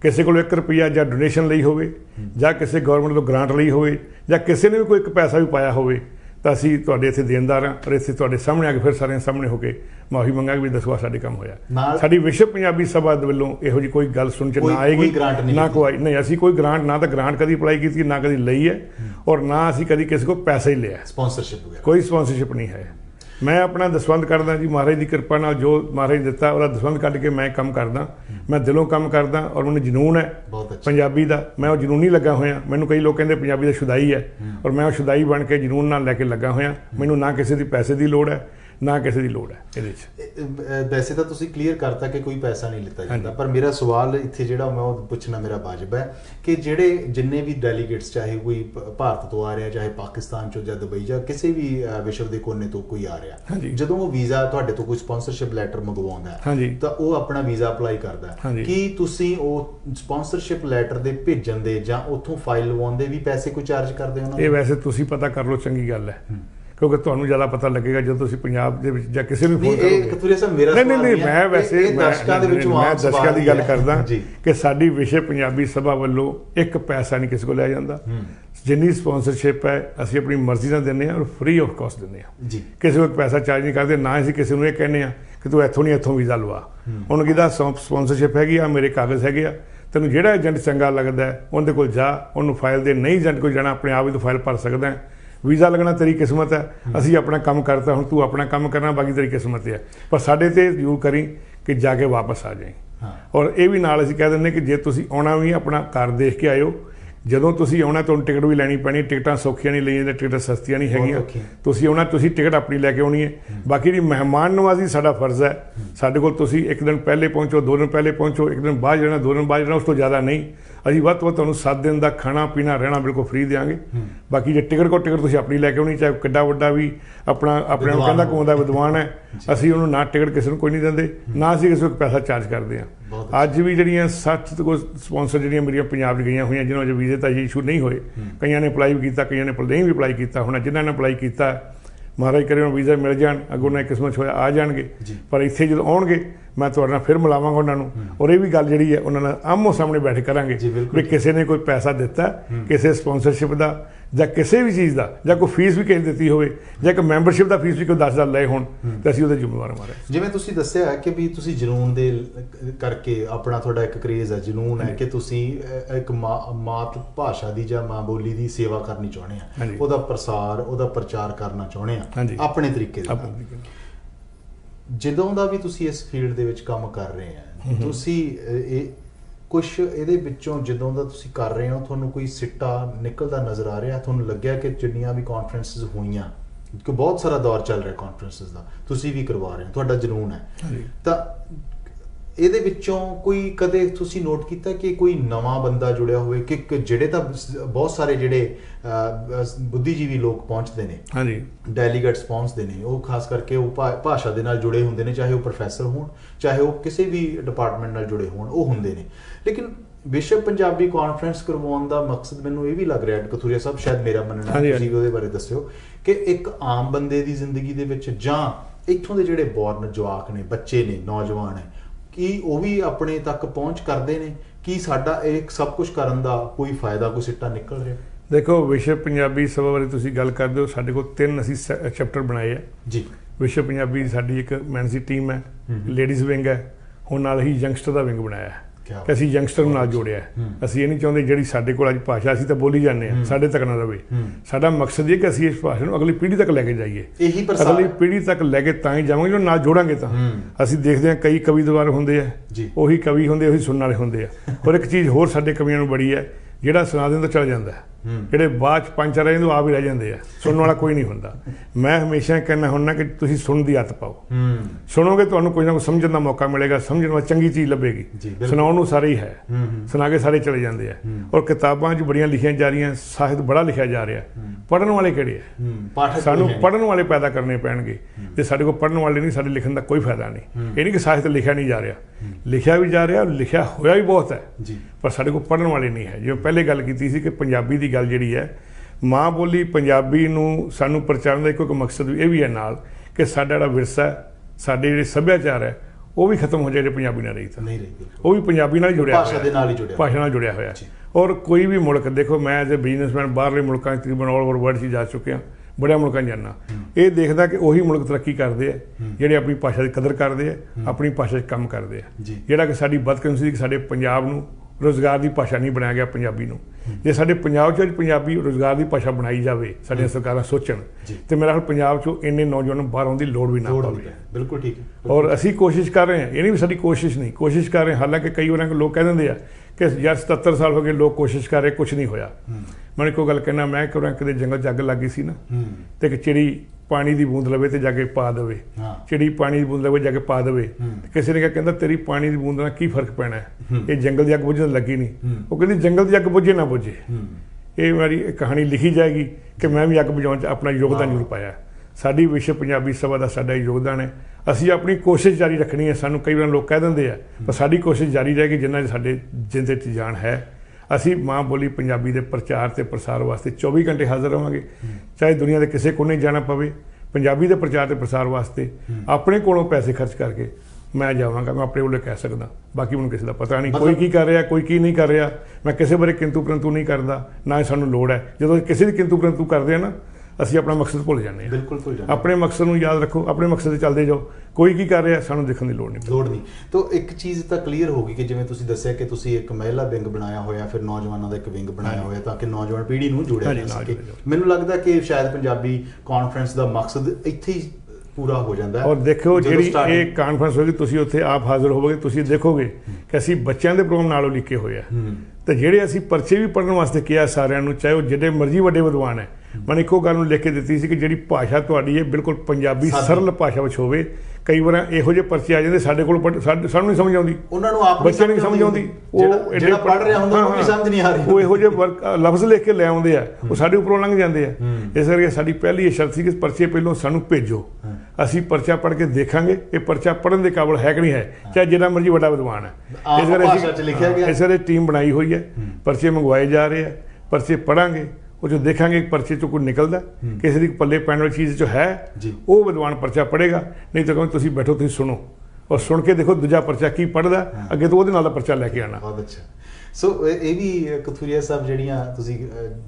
ਕਿਸੇ ਕੋਲ 1 ਰੁਪਿਆ ਜਾਂ ਡੋਨੇਸ਼ਨ ਲਈ ਹੋਵੇ ਜਾਂ ਕਿਸੇ ਗਵਰਨਮੈਂਟ ਤੋਂ ਗ੍ਰਾਂਟ ਲਈ ਹੋਵੇ ਜਾਂ ਕਿਸੇ ਨੇ ਵੀ ਕੋਈ ਇੱਕ ਪੈਸਾ ਵੀ ਪਾਇਆ ਹੋਵੇ ਤਾਂ ਅਸੀਂ ਤੁਹਾਡੇ ਇੱਥੇ ਦੇਣਦਾਰ ਹਾਂ ਔਰ ਇੱਥੇ ਤੁਹਾਡੇ ਸਾਹਮਣੇ ਆ ਕੇ ਫਿਰ ਸਾਰਿਆਂ ਸਾਹਮਣੇ ਹੋ ਕੇ ਮਾਫੀ ਮੰਗਾਂਗੇ ਵੀ ਦੱਸੋ ਸਾਡੇ ਕੰਮ ਹੋਇਆ। ਸਾਡੀ ਵਿਸ਼ਵ ਪੰਜਾਬੀ ਸਭਾ ਦੇ ਵੱਲੋਂ ਇਹੋ ਜੀ ਕੋਈ ਗੱਲ ਸੁਣ ਚ ਨਾ ਆਏਗੀ ਨਾ। ਕੋਈ ਨਹੀਂ ਅਸੀਂ ਕੋਈ ਗ੍ਰਾਂਟ ਨਾ ਤਾਂ ਗ੍ਰਾਂਟ ਕਦੀ ਅਪਲਾਈ ਕੀਤੀ ਨਾ ਕਦੀ ਲਈ ਹੈ ਔਰ ਨਾ ਅਸੀਂ ਕਦੀ ਕਿਸੇ ਕੋਲ ਪੈਸਾ ਹੀ ਲਿਆ। ਸਪਾਂਸਰਸ਼ਿਪ ਵਗੈਰਾ। ਕੋਈ ਸਪਾਂਸਰਸ਼ਿਪ ਨਹੀਂ ਹੈ। ਮੈਂ ਆਪਣਾ ਦਸਵੰਦ ਕਰਦਾ ਜੀ ਮਹਾਰਾਜ ਦੀ ਕਿਰਪਾ ਨਾਲ ਜੋ ਮਹਾਰਾਜ ਦਿੱਤਾ ਉਹਦਾ ਦਸਵੰਦ ਕੱਢ ਕੇ ਮੈਂ ਕੰਮ ਕਰਦਾ। ਮੈਂ ਦਿਲੋਂ ਕੰਮ ਕਰਦਾ ਔਰ ਮੈਨੂੰ ਜਨੂਨ ਹੈ ਪੰਜਾਬੀ ਦਾ। ਮੈਂ ਉਹ ਜਨੂਨੀ ਲੱਗਾ ਹੋਇਆ। ਮੈਨੂੰ ਕਈ ਲੋਕ ਕਹਿੰਦੇ ਪੰਜਾਬੀ ਦਾ ਸ਼ੁਦਾਈ ਹੈ। ਔਰ ਮੈਂ ਉਹ ਸ਼ੁਦਾਈ ਬਣ ਕੇ ਜਨੂਨ ਨਾਲ ਲੈ ਕੇ ਲੱਗਾ ਹੋਇਆ। ਮੈਨੂੰ ਨਾ ਕਿਸੇ ਦੀ ਪੈਸੇ ਦੀ ਲੋੜ ਹੈ। ਨਾ ਕਿਸੇ ਦੀ ਲੋੜ ਹੈ ਇਹਦੇ 'ਚ ਇਹ- ਇਹ- ਵੈਸੇ ਤਾਂ ਤੁਸੀਂ ਕਲੀਅਰ ਕਰਤਾ ਕਿ ਕੋਈ ਪੈਸਾ ਨਹੀਂ ਲਿੱਤਾ ਜਾਂਦਾ। ਪਰ ਮੇਰਾ ਸਵਾਲ ਇੱਥੇ ਜਿਹੜਾ ਮੈਂ ਉਹ ਪੁੱਛਣਾ ਮੇਰਾ ਵਾਜਬ ਹੈ ਕਿ ਜਿਹੜੇ ਜਿੰਨੇ ਵੀ ਡੈਲੀਗੇਟਸ ਚਾਹੇ ਕੋਈ ਭਾਰਤ ਤੋਂ ਆ ਰਿਹਾ ਚਾਹੇ ਪਾਕਿਸਤਾਨ ਚੋਂ ਜਾਂ ਦੁਬਈ ਜਾਂ ਕਿਸੇ ਵੀ ਵਿਸ਼ਵ ਦੇ ਕੋਨੇ ਤੋਂ ਕੋਈ ਆ ਰਿਹਾ। ਜਦੋਂ ਉਹ ਵੀਜ਼ਾ ਤੁਹਾਡੇ ਤੋਂ ਕੋਈ ਸਪਾਂਸਰਸ਼ਿਪ ਲੈਟਰ ਮੰਗਵਾਉਂਦਾ ਹੈ ਤਾਂ ਉਹ ਆਪਣਾ ਵੀਜ਼ਾ ਅਪਲਾਈ ਕਰਦਾ ਹੈ। ਕੀ ਤੁਸੀਂ ਉਹ ਸਪਾਂਸਰਸ਼ਿਪ ਲੈਟਰ ਦੇ ਭੇਜਣ ਦੇ ਜਾਂ ਉੱਥੋਂ ਫਾਈਲ ਲਵਾਉਣ ਦੇ ਵੀ ਪੈਸੇ ਕੋਈ ਚਾਰਜ ਕਰਦੇ ਹੋ ਉਹਨਾਂ ਇਹ ਨੂੰ? ਵੈਸੇ ਤੁਸੀਂ ਪਤਾ ਕਰ ਲਓ ਚੰਗੀ ਗੱਲ ਹੈ ਕਿਉਂਕਿ ਤੁਹਾਨੂੰ ਜ਼ਿਆਦਾ ਪਤਾ ਲੱਗੇਗਾ ਜਦੋਂ ਤੁਸੀਂ ਪੰਜਾਬ ਦੇ ਵਿੱਚ ਜਾਂ ਕਿਸੇ ਨਹੀਂ ਫੋਨ ਇਹ ਕਰੋਗੇ ਕਤੂਰੀਆ ਸਾਹਿਬ ਮੇਰਾ ਨਹੀਂ ਨਹੀਂ। ਮੈਂ ਵੈਸੇ ਦਰਸ਼ਕਾਂ ਦੇ ਵਿੱਚੋਂ ਮੈਂ ਆਮ ਦਰਸ਼ਕਾਂ ਦੀ ਗੱਲ। ਕਰਦਾ ਕਿ ਸਾਡੀ ਵਿਸ਼ੇ ਪੰਜਾਬੀ ਸਭਾ ਵੱਲੋਂ ਇੱਕ ਪੈਸਾ ਨਹੀਂ ਕਿਸੇ ਕੋਲ ਲਿਆ ਜਾਂਦਾ। ਜਿੰਨੀ ਸਪਾਂਸਰਸ਼ਿਪ ਹੈ ਅਸੀਂ ਆਪਣੀ ਮਰਜ਼ੀ ਨਾਲ ਦਿੰਦੇ ਹਾਂ ਔਰ ਫ੍ਰੀ ਆਫ ਕਾਸਟ ਦਿੰਦੇ ਹਾਂ। ਜੀ। ਕਿਸੇ ਕੋਲ ਪੈਸਾ ਚਾਰਜ ਨਹੀਂ ਕਰਦੇ ਨਾ ਅਸੀਂ ਕਿਸੇ ਨੂੰ ਇਹ ਕਹਿੰਦੇ ਆ ਕਿ ਤੂੰ ਇੱਥੋਂ ਨਹੀਂ ਇੱਥੋਂ ਵੀਜ਼ਾ ਲਵਾ। ਉਹਨੂੰ ਕਿਹਦਾ ਸਪਾਂਸਰਸ਼ਿਪ ਹੈਗੀ ਆ ਮੇਰੇ ਕਾਗਜ਼ ਹੈਗੇ ਆ। ਤੈਨੂੰ ਜਿਹੜਾ ਏਜੰਟ ਚੰਗਾ ਲੱਗਦਾ ਉਹਦੇ ਕੋਲ ਜਾ ਉਹਨੂੰ ਫਾਈਲ ਦੇ ਨਹੀਂ ਏਜੰਟ ਕੋਲ ਜਾਣਾ ਆਪਣੇ ਆਪ ਹੀ ਤੂੰ ਫਾਈਲ ਭਰ ਸਕਦਾ ਹੈ। ਵੀਜ਼ਾ ਲੱਗਣਾ ਤੇਰੀ ਕਿਸਮਤ ਹੈ। ਅਸੀਂ ਆਪਣਾ ਕੰਮ ਕਰਤਾ ਹੁਣ ਤੂੰ ਆਪਣਾ ਕੰਮ ਕਰਨਾ ਬਾਕੀ ਤੇਰੀ ਕਿਸਮਤ ਹੈ ਪਰ ਸਾਡੇ ਤੇ ਜ਼ਰੂਰ ਕਰੀ ਕਿ ਜਾ ਕੇ ਵਾਪਸ ਆ ਜਾਈਂ। ਹਾਂ। ਔਰ ਇਹ ਵੀ ਨਾਲ ਅਸੀਂ ਕਹਿ ਦਿੰਦੇ ਕਿ ਜੇ ਤੁਸੀਂ ਆਉਣਾ ਵੀ ਆਪਣਾ ਘਰ ਦੇਖ ਕੇ ਆਇਓ। ਜਦੋਂ ਤੁਸੀਂ ਆਉਣਾ ਤੁਹਾਨੂੰ ਟਿਕਟ ਵੀ ਲੈਣੀ ਪੈਣੀ ਟਿਕਟਾਂ ਸੌਖੀਆਂ ਨਹੀਂ ਲਈਆਂ ਤੇ ਟਿਕਟਾਂ ਸਸਤੀਆਂ ਨਹੀਂ ਹੈਗੀਆਂ। ਤੁਸੀਂ ਆਉਣਾ ਤੁਸੀਂ ਟਿਕਟ ਆਪਣੀ ਲੈ ਕੇ ਆਉਣੀ ਹੈ। ਬਾਕੀ ਦੀ ਮਹਿਮਾਨ ਨਵਾਜ਼ੀ ਸਾਡਾ ਫਰਜ਼ ਹੈ। ਸਾਡੇ ਕੋਲ ਤੁਸੀਂ ਇੱਕ ਦਿਨ ਪਹਿਲੇ ਪਹੁੰਚੋ ਦੋ ਦਿਨ ਪਹਿਲੇ ਪਹੁੰਚੋ ਇੱਕ ਦਿਨ ਬਾਅਦ ਜਾਣਾ ਦੋ ਦਿਨ ਬਾਅਦ ਜਾਣਾ ਉਸ ਤੋਂ ਜ਼ਿਆਦਾ ਨਹੀਂ। ਅਸੀਂ ਵੱਧ ਤੋਂ ਤੁਹਾਨੂੰ 7 ਦਿਨ ਦਾ ਖਾਣਾ ਪੀਣਾ ਰਹਿਣਾ ਬਿਲਕੁਲ ਫ੍ਰੀ ਦੇਵਾਂਗੇ ਬਾਕੀ ਜੇ ਟਿਕਟ ਕੋ ਟਿਕਟ ਤੁਸੀਂ ਆਪਣੀ ਲੈ ਕੇ ਆਉਣੀ ਚਾਹੇ ਕਿੱਡਾ ਵੱਡਾ ਵੀ ਆਪਣਾ ਆਪਣੇ ਨੂੰ ਕਹਿੰਦਾ। ਕੋਂਦਾ ਵਿਦਵਾਨ ਹੈ ਅਸੀਂ ਉਹਨੂੰ ਨਾ ਟਿਕਟ ਕਿਸੇ ਨੂੰ ਕੋਈ ਨਹੀਂ ਦਿੰਦੇ ਨਾ ਅਸੀਂ ਕਿਸੇ ਨੂੰ ਪੈਸਾ ਚਾਰਜ ਕਰਦੇ ਹਾਂ। ਅੱਜ ਵੀ ਜਿਹੜੀਆਂ 60 ਤੋਂ ਸਪਾਂਸਰ ਜਿਹੜੀਆਂ ਮੇਰੀਆਂ ਪੰਜਾਬ 'ਚ ਗਈਆਂ ਹੋਈਆਂ ਜਿਨ੍ਹਾਂ ਵਿੱਚ ਵੀਜ਼ੇ ਤਾਂ ਇਸ਼ੂ ਨਹੀਂ ਹੋਏ ਕਈਆਂ ਨੇ ਅਪਲਾਈ ਵੀ ਕੀਤਾ ਕਈਆਂ ਨੇ ਨਹੀਂ ਵੀ ਅਪਲਾਈ ਕੀਤਾ ਹੁਣ ਜਿਨ੍ਹਾਂ ਨੇ ਅਪਲਾਈ ਕੀਤਾ ਮਹਾਰਾਜ ਕਰੇ ਉਹਨਾਂ ਵੀਜ਼ਾ ਮਿਲ ਜਾਣ ਅੱਗੋਂ ਨਾ ਕਿਸਮਤ ਹੋਇਆ ਆ ਜਾਣਗੇ। ਪਰ ਇੱਥੇ ਜਦੋਂ ਆਉਣਗੇ ਮੈਂ ਤੁਹਾਡੇ ਨਾਲ ਫਿਰ ਮਿਲਾਵਾਂਗਾ ਉਹਨਾਂ ਨੂੰ। ਔਰ ਇਹ ਵੀ ਗੱਲ ਜਿਹੜੀ ਹੈ ਉਹਨਾਂ ਨਾਲ ਆਮੋ ਸਾਹਮਣੇ ਬੈਠ ਕਰਾਂਗੇ। ਵੀ ਕਿਸੇ ਨੇ ਕੋਈ ਪੈਸਾ ਦਿੱਤਾ ਕਿਸੇ ਸਪਾਂਸਰਸ਼ਿਪ ਦਾ ਜਾਂ ਕਿਸੇ ਵੀ ਚੀਜ਼ ਦਾ ਜਾਂ ਕੋਈ ਫੀਸ ਵੀ ਕਿਸੇ ਦਿੱਤੀ ਹੋਵੇ ਜਾਂ ਇੱਕ ਮੈਂਬਰਸ਼ਿਪ ਦਾ ਫੀਸ ਵੀ ਕੋਈ 10000 ਲਏ ਹੋਣ ਤਾਂ ਅਸੀਂ ਉਹਦੇ ਜ਼ਿੰਮੇਵਾਰ ਮਾਰੇ ਜਿਵੇਂ ਤੁਸੀਂ ਦੱਸਿਆ ਕਿ ਵੀ ਤੁਸੀਂ ਜਨੂਨ ਦੇ ਕਰਕੇ ਆਪਣਾ ਤੁਹਾਡਾ ਇੱਕ ਕ੍ਰੇਜ਼ ਹੈ ਜਨੂਨ ਹੈ ਕਿ ਤੁਸੀਂ ਇੱਕ ਮਾਤ ਭਾਸ਼ਾ ਦੀ ਜਾਂ ਮਾਂ ਬੋਲੀ ਦੀ ਸੇਵਾ ਕਰਨੀ ਚਾਹੁੰਦੇ ਆ। ਉਹਦਾ ਪ੍ਰਸਾਰ ਉਹਦਾ ਪ੍ਰਚਾਰ ਕਰਨਾ ਚਾਹੁੰਦੇ ਆ। ਆਪਣੇ ਤਰੀਕੇ ਦੇ ਨਾਲ। ਜਦੋਂ ਦਾ ਵੀ ਤੁਸੀਂ ਇਸ ਫੀਲਡ ਦੇ ਵਿੱਚ ਕੰਮ ਕਰ ਰਹੇ ਆ ਤੁਸੀਂ ਇਹ ਕੁਝ ਇਹਦੇ ਵਿੱਚੋਂ ਜਦੋਂ ਦਾ ਤੁਸੀਂ ਕਰ ਰਹੇ ਹੋ ਤੁਹਾਨੂੰ ਕੋਈ ਸਿੱਟਾ ਨਿਕਲਦਾ ਨਜ਼ਰ ਆ ਰਿਹਾ ਤੁਹਾਨੂੰ ਲੱਗਿਆ ਕਿ ਜਿੰਨੀਆਂ ਵੀ ਕਾਨਫਰੰਸਸ ਹੋਈਆਂ ਕਿ ਬਹੁਤ ਸਾਰਾ ਦੌਰ ਚੱਲ ਰਿਹਾ ਕਾਨਫਰੰਸਸ ਦਾ ਤੁਸੀਂ ਵੀ ਕਰਵਾ ਰਹੇ ਹੋ ਤੁਹਾਡਾ ਜਨੂਨ ਹੈ। ਤਾਂ ਇਹਦੇ ਵਿੱਚੋਂ ਕੋਈ ਕਦੇ ਤੁਸੀਂ ਨੋਟ ਕੀਤਾ ਕਿ ਕੋਈ ਨਵਾਂ ਬੰਦਾ ਜੁੜਿਆ ਹੋਵੇ? ਕਿ ਜਿਹੜੇ ਤਾਂ ਬਹੁਤ ਸਾਰੇ ਜਿਹੜੇ ਬੁੱਧੀਜੀਵੀ ਲੋਕ ਪਹੁੰਚਦੇ ਨੇ। ਹਾਂਜੀ। ਡੈਲੀਗੇਟਸ ਪਹੁੰਚਦੇ ਨੇ। ਉਹ ਖਾਸ ਕਰਕੇ ਉਹ ਭਾਸ਼ਾ ਦੇ ਨਾਲ ਜੁੜੇ ਹੁੰਦੇ ਨੇ ਚਾਹੇ ਉਹ ਪ੍ਰੋਫੈਸਰ ਹੋਣ ਚਾਹੇ ਉਹ ਕਿਸੇ ਵੀ ਡਿਪਾਰਟਮੈਂਟ ਨਾਲ ਜੁੜੇ ਹੋਣ ਉਹ ਹੁੰਦੇ ਨੇ। ਲੇਕਿਨ ਵਿਸ਼ਵ ਪੰਜਾਬੀ ਕਾਨਫਰੰਸ ਕਰਵਾਉਣ ਦਾ ਮਕਸਦ ਮੈਨੂੰ ਇਹ ਵੀ ਲੱਗ ਰਿਹਾ ਕਥੂਰੀਆ ਸਾਹਿਬ ਸ਼ਾਇਦ ਮੇਰਾ ਮੰਨਣਾ ਹੈ, ਤੁਸੀਂ ਉਹਦੇ ਬਾਰੇ ਦੱਸਿਓ ਕਿ ਇੱਕ ਆਮ ਬੰਦੇ ਦੀ ਜ਼ਿੰਦਗੀ ਦੇ ਵਿੱਚ ਜਾਂ ਇੱਥੋਂ ਦੇ ਜਿਹੜੇ ਬੌਰਨ ਜਵਾਕ ਨੇ ਬੱਚੇ ਨੇ ਨੌਜਵਾਨ ਨੇ ਕੀ ਉਹ ਵੀ ਆਪਣੇ ਤੱਕ ਪਹੁੰਚ ਕਰਦੇ ਨੇ? ਕੀ ਸਾਡਾ ਇਹ ਸਭ ਕੁਝ ਕਰਨ ਦਾ ਕੋਈ ਫਾਇਦਾ ਕੋਈ ਸਿੱਟਾ ਨਿਕਲ ਰਿਹਾ? ਦੇਖੋ ਵਿਸ਼ਵ ਪੰਜਾਬੀ ਸਭਾ ਬਾਰੇ ਤੁਸੀਂ ਗੱਲ ਕਰਦੇ ਹੋ ਸਾਡੇ ਕੋਲ ਤਿੰਨ ਅਸੀਂ ਚੈਪਟਰ ਬਣਾਏ ਆ। ਜੀ। ਵਿਸ਼ਵ ਪੰਜਾਬੀ ਸਾਡੀ ਇੱਕ ਮੈਨਸੀ ਟੀਮ ਹੈ। ਲੇਡੀਜ਼ ਵਿੰਗ ਹੈ ਹੁਣ ਨਾਲ ਹੀ ਯੰਗਸਟਰ ਦਾ ਵਿੰਗ ਬਣਾਇਆ ਹੈ। ਕਿ ਅਸੀਂ ਯੰਗਸਟਰ ਨੂੰ ਨਾਲ ਜੋੜਿਆ। ਅਸੀਂ ਇਹ ਨਹੀਂ ਚਾਹੁੰਦੇ ਜਿਹੜੀ ਸਾਡੇ ਕੋਲ ਅੱਜ ਭਾਸ਼ਾ ਅਸੀਂ ਤਾਂ ਬੋਲੀ ਜਾਂਦੇ। ਹਾਂ ਸਾਡੇ ਤੱਕ ਨਾ ਰਵੇ। ਸਾਡਾ ਮਕਸਦ ਇਹ ਕਿ ਅਸੀਂ ਇਸ ਭਾਸ਼ਾ ਨੂੰ ਅਗਲੀ ਪੀੜ੍ਹੀ ਤੱਕ ਲੈ ਕੇ ਜਾਈਏ ਇਹੀ ਪ੍ਰਸਾਰ ਅਗਲੀ। ਪੀੜ੍ਹੀ ਤੱਕ ਲੈ ਕੇ ਤਾਂ ਹੀ ਜਾਵਾਂਗੇ ਜੋ ਨਾਲ ਜੋੜਾਂਗੇ ਤਾਂ। ਅਸੀਂ ਦੇਖਦੇ ਹਾਂ ਕਈ ਕਵੀ ਦੁਆਰ ਹੁੰਦੇ ਆ। ਉਹੀ ਕਵੀ ਹੁੰਦੇ ਉਹੀ ਸੁਣਨ ਵਾਲੇ ਹੁੰਦੇ ਆ ਔਰ ਇੱਕ ਚੀਜ਼ ਹੋਰ ਸਾਡੇ ਕਵੀਆਂ ਨੂੰ ਬੜੀ ਹੈ ਜਿਹੜਾ ਸੁਣਾ ਦਿੰਦਾ ਚਲ ਜਾਂਦਾ ਹੈ। ਜਿਹੜੇ ਬਾਅਦ ਚ ਪੰਜ ਚਾਰ ਰਹਿੰਦੇ ਉਹ ਆਪ ਹੀ ਰਹਿ ਜਾਂਦੇ ਆ। ਸੁਣਨ ਵਾਲਾ ਕੋਈ ਨਹੀਂ ਹੁੰਦਾ। ਮੈਂ ਹਮੇਸ਼ਾ ਕਹਿੰਦਾ ਹੁੰਦਾ ਕਿ ਤੁਸੀਂ ਸੁਣਨ ਦੀ ਆਦਤ ਪਾਓ। ਸੁਣੋਗੇ ਤੁਹਾਨੂੰ ਕੁਝ ਨਾ ਕੁਝ ਸਮਝਣ ਦਾ ਮੌਕਾ ਮਿਲੇਗਾ ਸਮਝਣ ਵਾਲੀ ਚੰਗੀ ਚੀਜ਼ ਲੱਭੇਗੀ। ਸੁਣਾਉਣ ਨੂੰ ਸਾਰੇ ਹੀ ਹੈ। ਸੁਣਾ ਕੇ ਸਾਰੇ ਚਲੇ ਜਾਂਦੇ ਆ। ਔਰ ਕਿਤਾਬਾਂ 'ਚ ਬੜੀਆਂ ਲਿਖੀਆਂ ਜਾ ਰਹੀਆਂ ਸਾਹਿਤ ਬੜਾ ਲਿਖਿਆ ਜਾ ਰਿਹਾ। ਪੜਨ ਵਾਲੇ ਕਿਹੜੇ ਆ? ਸਾਨੂੰ ਕੋਈ ਪੜਨ ਵਾਲੇ ਪੈਦਾ ਕਰਨੇ ਪੈਣਗੇ। ਜੇ ਸਾਡੇ ਕੋਲ ਪੜਨ ਵਾਲੇ ਨਹੀਂ ਸਾਡੇ ਲਿਖਣ ਦਾ ਕੋਈ ਫਾਇਦਾ ਨਹੀਂ। ਇਹ ਨਹੀਂ ਕਿ ਸਾਹਿਤ ਲਿਖਿਆ ਨਹੀਂ ਜਾ ਰਿਹਾ। ਲਿਖਿਆ ਵੀ ਜਾ ਰਿਹਾ ਲਿਖਿਆ ਹੋਇਆ ਵੀ ਬਹੁਤ ਹੈ। ਪਰ ਸਾਡੇ ਕੋਲ ਪੜਨ ਵਾਲੇ ਨਹੀਂ ਹੈ। ਜਿਵੇਂ ਪਹਿਲੇ ਗੱਲ ਕੀਤੀ ਸੀ ਕਿ ਪੰਜਾਬੀ ਦੀ ਗੱਲ ਜਿਹੜੀ ਹੈ ਮਾਂ ਬੋਲੀ ਪੰਜਾਬੀ ਨੂੰ ਸਾਨੂੰ ਪ੍ਰਚਾਰਨ ਦਾ ਇੱਕੋ ਇੱਕ ਮਕਸਦ ਇਹ ਵੀ ਹੈ ਨਾਲ ਕਿ ਸਾਡਾ ਜਿਹੜਾ ਵਿਰਸਾ ਸਾਡੇ ਜਿਹੜੇ ਸੱਭਿਆਚਾਰ ਹੈ ਉਹ ਵੀ ਖਤਮ ਹੋ ਜਾਏ ਜੇ ਪੰਜਾਬੀ ਨਾਲ ਰਹੀ ਤਾਂ। ਨਹੀਂ ਰਹੀ। ਉਹ ਵੀ ਪੰਜਾਬੀ ਨਾਲ ਜੁੜਿਆ ਭਾਸ਼ਾ ਹੋਇਆ ਦੇ। ਨਾਲ ਹੀ ਜੁੜਿਆ ਭਾਸ਼ਾ ਨਾਲ ਜੁੜਿਆ ਹੋਇਆ ਔਰ ਕੋਈ ਵੀ ਮੁਲਕ ਦੇਖੋ ਮੈਂ ਐਜ਼ ਅ ਬਿਜ਼ਨਸਮੈਨ ਬਾਹਰਲੇ ਮੁਲਕਾਂ 'ਚ ਤਕਰੀਬਨ ਆਲ ਓਵਰ ਵਰਲਡ 'ਚ ਜਾ ਚੁੱਕਿਆ ਬੜਿਆਂ ਮੁਲਕਾਂ ਜਾਣਾ ਇਹ ਦੇਖਦਾ ਕਿ ਉਹੀ ਮੁਲਕ ਤਰੱਕੀ ਕਰਦੇ ਆ ਜਿਹੜੇ ਆਪਣੀ ਭਾਸ਼ਾ ਦੀ ਕਦਰ ਕਰਦੇ ਆ ਆਪਣੀ ਭਾਸ਼ਾ 'ਚ ਕੰਮ ਕਰਦੇ ਆ। ਜਿਹੜਾ ਕਿ ਸਾਡੀ ਬਦਕਿਸਮਤੀ ਕਿ ਸਾਡੇ ਪੰਜਾਬ ਨੂੰ ਰੋਜ਼ਗਾਰ ਦੀ ਭਾਸ਼ਾ ਨਹੀਂ ਬਣਾਇਆ ਗਿਆ ਪੰਜਾਬੀ ਨੂੰ। ਜੇ ਸਾਡੇ ਪੰਜਾਬ 'ਚ ਪੰਜਾਬੀ ਰੋਜ਼ਗਾਰ ਦੀ ਭਾਸ਼ਾ ਬਣਾਈ ਜਾਵੇ ਸਾਡੀਆਂ ਸਰਕਾਰਾਂ ਸੋਚਣ। ਤੇ ਮੇਰਾ ਖਿਆਲ ਪੰਜਾਬ 'ਚੋਂ ਇੰਨੇ ਨੌਜਵਾਨਾਂ ਬਾਹਰ ਆਉਣ ਦੀ ਲੋੜ ਵੀ ਨਾ ਪਵੇ। ਬਿਲਕੁਲ ਠੀਕ ਹੈ। ਔਰ ਅਸੀਂ ਕੋਸ਼ਿਸ਼ ਕਰ ਰਹੇ ਹਾਂ ਇਹ ਨਹੀਂ ਵੀ ਸਾਡੀ ਕੋਸ਼ਿਸ਼ ਨਹੀਂ ਕੋਸ਼ਿਸ਼ ਕਰ ਰਹੇ ਹਾਲਾਂਕਿ ਕਈ ਵਾਰਾਂ ਲੋਕ ਕਹਿ ਦਿੰਦੇ ਆ ਕਿ ਯਾਰ 77 ਸਾਲ ਹੋ ਗਏ ਲੋਕ ਕੋਸ਼ਿਸ਼ ਕਰ ਰਹੇ ਕੁਝ ਨਹੀਂ ਹੋਇਆ। ਮੈਂ ਇੱਕੋ ਗੱਲ ਕਹਿਣਾ ਮੈਂ ਕਿਉਂ ਕਿਤੇ ਜੰਗਲ 'ਚ ਅੱਗ ਲੱਗੀ ਸੀ ਨਾ ਤੇ ਇੱਕ ਚਿੜੀ ਪਾਣੀ ਦੀ ਬੂੰਦ ਲਵੇ ਤੇ ਜਾ ਕੇ ਪਾ ਦੇਵੇ। ਹਾਂ। ਚਿੜੀ ਪਾਣੀ ਦੀ ਬੂੰਦ ਲਵੇ ਜਾ ਕੇ ਪਾ ਦੇਵੇ। ਕਿਸੇ ਨੇ ਕਿਹਾ ਕਹਿੰਦਾ ਤੇਰੀ ਪਾਣੀ ਦੀ ਬੂੰਦ ਨਾਲ ਕੀ ਫ਼ਰਕ ਪੈਣਾ। ਇਹ ਜੰਗਲ ਦੀ ਅੱਗ ਬੁਝਣ ਲੱਗੀ ਨਹੀਂ। ਉਹ ਕਹਿੰਦੀ ਜੰਗਲ ਦੀ ਅੱਗ ਬੁਝੇ ਨਾ ਬੁਝੇ। ਇਹ ਮੇਰੀ ਕਹਾਣੀ ਲਿਖੀ ਜਾਏਗੀ ਕਿ ਮੈਂ ਵੀ ਅੱਗ ਬੁਝਾਉਣ 'ਚ ਆਪਣਾ ਯੋਗਦਾਨ। ਜ਼ਰੂਰ ਪਾਇਆ। ਸਾਡੀ ਵਿਸ਼ਵ ਪੰਜਾਬੀ ਸਭਾ ਦਾ ਸਾਡਾ ਯੋਗਦਾਨ ਹੈ। ਅਸੀਂ ਆਪਣੀ ਕੋਸ਼ਿਸ਼ ਜਾਰੀ ਰੱਖਣੀ ਹੈ। ਸਾਨੂੰ ਕਈ ਵਾਰ ਲੋਕ ਕਹਿ ਦਿੰਦੇ ਆ ਪਰ ਸਾਡੀ ਕੋਸ਼ਿਸ਼ ਜਾਰੀ ਰਹੇਗੀ ਜਿੰਨਾ ਸਾਡੇ ਜਿੰਦੇ 'ਚ ਜਾਨ ਹੈ। ਅਸੀਂ ਮਾਂ ਬੋਲੀ ਪੰਜਾਬੀ ਦੇ ਪ੍ਰਚਾਰ ਤੇ ਪ੍ਰਸਾਰ ਵਾਸਤੇ 24 ਘੰਟੇ ਹਾਜ਼ਰ ਰਵਾਂਗੇ। ਚਾਹੇ ਦੁਨੀਆ ਦੇ ਕਿਸੇ ਕੋਨੇ ਜਾਣਾ ਪਵੇ ਪੰਜਾਬੀ ਦੇ ਪ੍ਰਚਾਰ ਤੇ ਪ੍ਰਸਾਰ ਵਾਸਤੇ ਆਪਣੇ ਕੋਲੋਂ ਪੈਸੇ ਖਰਚ ਕਰਕੇ ਮੈਂ ਜਾਵਾਂਗਾ ਮੈਂ ਆਪਣੇ ਵੱਲੋਂ ਕਹਿ ਸਕਦਾ। ਬਾਕੀ ਮੈਨੂੰ ਕਿਸੇ ਦਾ ਪਤਾ ਨਹੀਂ ਕੋਈ ਕੀ ਕਰ ਰਿਹਾ ਕੋਈ ਕੀ ਨਹੀਂ ਕਰ ਰਿਹਾ। ਮੈਂ ਕਿਸੇ ਬਾਰੇ ਕਿੰਤੂ ਪ੍ਰੰਤੂ ਨਹੀਂ ਕਰਦਾ ਨਾ ਸਾਨੂੰ ਲੋੜ ਹੈ। ਜਦੋਂ ਕਿਸੇ ਦੀ ਕਿੰਤੂ ਪ੍ਰੰਤੂ ਕਰਦੇ ਆ ਨਾ ਅਸੀਂ ਆਪਣਾ ਮਕਸਦ ਭੁੱਲ ਜਾਂਦੇ ਹਾਂ। ਬਿਲਕੁਲ ਭੁੱਲ ਜਾਣਾ ਆਪਣੇ ਮਕਸਦ ਨੂੰ ਯਾਦ ਰੱਖੋ ਆਪਣੇ ਮਕਸਦ ਤੇ ਚੱਲਦੇ ਜਾਓ। ਕੋਈ ਕੀ ਕਰ ਰਿਹਾ ਸਾਨੂੰ ਦੇਖਣ ਦੀ ਲੋੜ ਨਹੀਂ। ਲੋੜ ਨਹੀਂ। ਤਾਂ ਇੱਕ ਚੀਜ਼ ਤਾਂ ਕਲੀਅਰ ਹੋ ਗਈ ਕਿ ਜਿਵੇਂ ਤੁਸੀਂ ਦੱਸਿਆ ਕਿ ਤੁਸੀਂ ਇੱਕ ਮਹਿਲਾ ਵਿੰਗ ਬਣਾਇਆ ਹੋਇਆ ਫਿਰ ਨੌਜਵਾਨਾਂ ਦਾ ਇੱਕ ਵਿੰਗ ਬਣਾਇਆ ਹੋਇਆ ਤਾਂ ਕਿ ਨੌਜਵਾਨ ਪੀੜ੍ਹੀ ਨੂੰ ਜੋੜਿਆ ਜਾ ਸਕੇ। ਮੈਨੂੰ ਲੱਗਦਾ ਕਿ ਸ਼ਾਇਦ ਪੰਜਾਬੀ ਕਾਨਫਰੰਸ ਦਾ ਮਕਸਦ ਇੱਥੇ ਹੀ ਪੂਰਾ ਹੋ ਜਾਂਦਾ ਹੈ। ਔਰ ਦੇਖੋ ਜਦੋਂ ਜਿਹੜੀ ਇਹ ਕਾਨਫਰੰਸ ਹੋਗੀ ਤੁਸੀਂ ਉੱਥੇ ਆਪ ਹਾਜ਼ਰ ਹੋਵੋਗੇ ਤੁਸੀਂ ਦੇਖੋਗੇ ਕਿ ਅਸੀਂ ਬੱਚਿਆਂ ਦੇ ਪ੍ਰੋਗਰਾਮ ਨਾਲੋਂ ਲਿਖੇ ਹੋਏ ਆ। ਤੇ ਜਿਹੜੇ ਅਸੀਂ ਪਰਚੇ ਵੀ ਪੜਨ ਵਾਸਤੇ ਕਿਹਾ ਸਾਰਿਆਂ ਨੂੰ ਚਾਹੇ ਉਹ ਜਿਹੜੇ ਮਰਜ਼ੀ ਵੱਡੇ ਵਿਦਵਾਨ ਹੈ ਮੈਂ ਇੱਕੋ ਗੱਲ ਨੂੰ ਲਿਖ ਕੇ ਦਿੱਤੀ ਸੀ ਕਿ ਜਿਹੜੀ ਭਾਸ਼ਾ ਤੁਹਾਡੀ ਹੈ ਬਿਲਕੁਲ ਪੰਜਾਬੀ। ਸਰਲ ਭਾਸ਼ਾ ਵਿੱਚ ਹੋਵੇ ਕਈ ਵਾਰ ਇਹੋ ਜਿਹੇ ਪਰਚੇ ਆ ਜਾਂਦੇ ਸਾਡੇ ਕੋਲ ਸਾਨੂੰ ਨਹੀਂ ਸਮਝ ਆਉਂਦੀ। ਉਹਨਾਂ ਨੂੰ ਆਪ ਬੱਚਿਆਂ ਨੂੰ ਨਹੀਂ ਸਮਝ ਆਉਂਦੀ। ਐਡੇ ਜਿਹੜਾ ਪੜ੍ਹ ਰਿਹਾ ਹੁੰਦਾ ਉਹ ਵੀ ਸਮਝ ਨਹੀਂ ਆ ਰਹੀ। ਉਹ ਇਹੋ ਜਿਹੇ ਲਫ਼ਜ਼ ਲਿਖ ਕੇ ਲੈ ਆਉਂਦੇ ਆ। ਉਹ ਸਾਡੇ ਉੱਪਰੋਂ ਲੰਘ ਜਾਂਦੇ ਆ। ਇਸ ਕਰਕੇ ਸਾਡੀ ਪਹਿਲੀ ਸ਼ਰਤ ਸੀ ਕਿ ਪਰਚੇ ਪਹਿਲੋਂ ਸਾਨੂੰ ਭੇਜੋ। ਅਸੀਂ ਪਰਚਾ ਪੜ੍ਹ ਕੇ ਦੇਖਾਂਗੇ ਇਹ ਪਰਚਾ ਪੜਨ ਦੇ ਕਾਬਿਲ ਹੈ ਕਿ ਨਹੀਂ ਹੈ। ਚਾਹੇ ਜਿੰਨਾ ਮਰਜ਼ੀ ਵੱਡਾ ਵਿਦਵਾਨ ਹੈ। ਇਸ ਕਰਕੇ। ਇਸ ਕਰਕੇ ਟੀਮ ਬਣਾਈ ਹੋਈ ਹੈ। ਪਰਚੇ ਮੰਗਵਾਏ ਜਾ ਰਹੇ ਆ। ਪਰਚੇ ਪੜਾਂਗੇ ਉਹ ਜੋ ਦੇਖਾਂਗੇ ਪਰਚੇ ਚੋਂ ਕੋਈ ਨਿਕਲਦਾ ਕਿਸੇ ਦੀ ਪੱਲੇ ਪੈਣ ਵਾਲੀ ਚੀਜ਼ ਜੋ ਹੈ। ਉਹ ਵਿਦਵਾਨ ਪਰਚਾ ਪੜੇਗਾ ਨਹੀਂ ਤਾਂ ਕਹੋ ਤੁਸੀਂ ਬੈਠੋ ਤੁਸੀਂ ਸੁਣੋ। ਔਰ ਸੁਣ ਕੇ ਦੇਖੋ ਦੂਜਾ ਪਰਚਾ ਕੀ ਪੜਦਾ ਅੱਗੇ ਤੋਂ ਉਹਦੇ ਨਾਲ ਦਾ ਪਰਚਾ ਲੈ ਕੇ ਆਣਾ ਬਹੁਤ ਅੱਛਾ। ਸੋ ਇਹ ਵੀ ਕਥੂਰੀਆ ਸਾਹਿਬ ਜਿਹੜੀਆਂ ਤੁਸੀਂ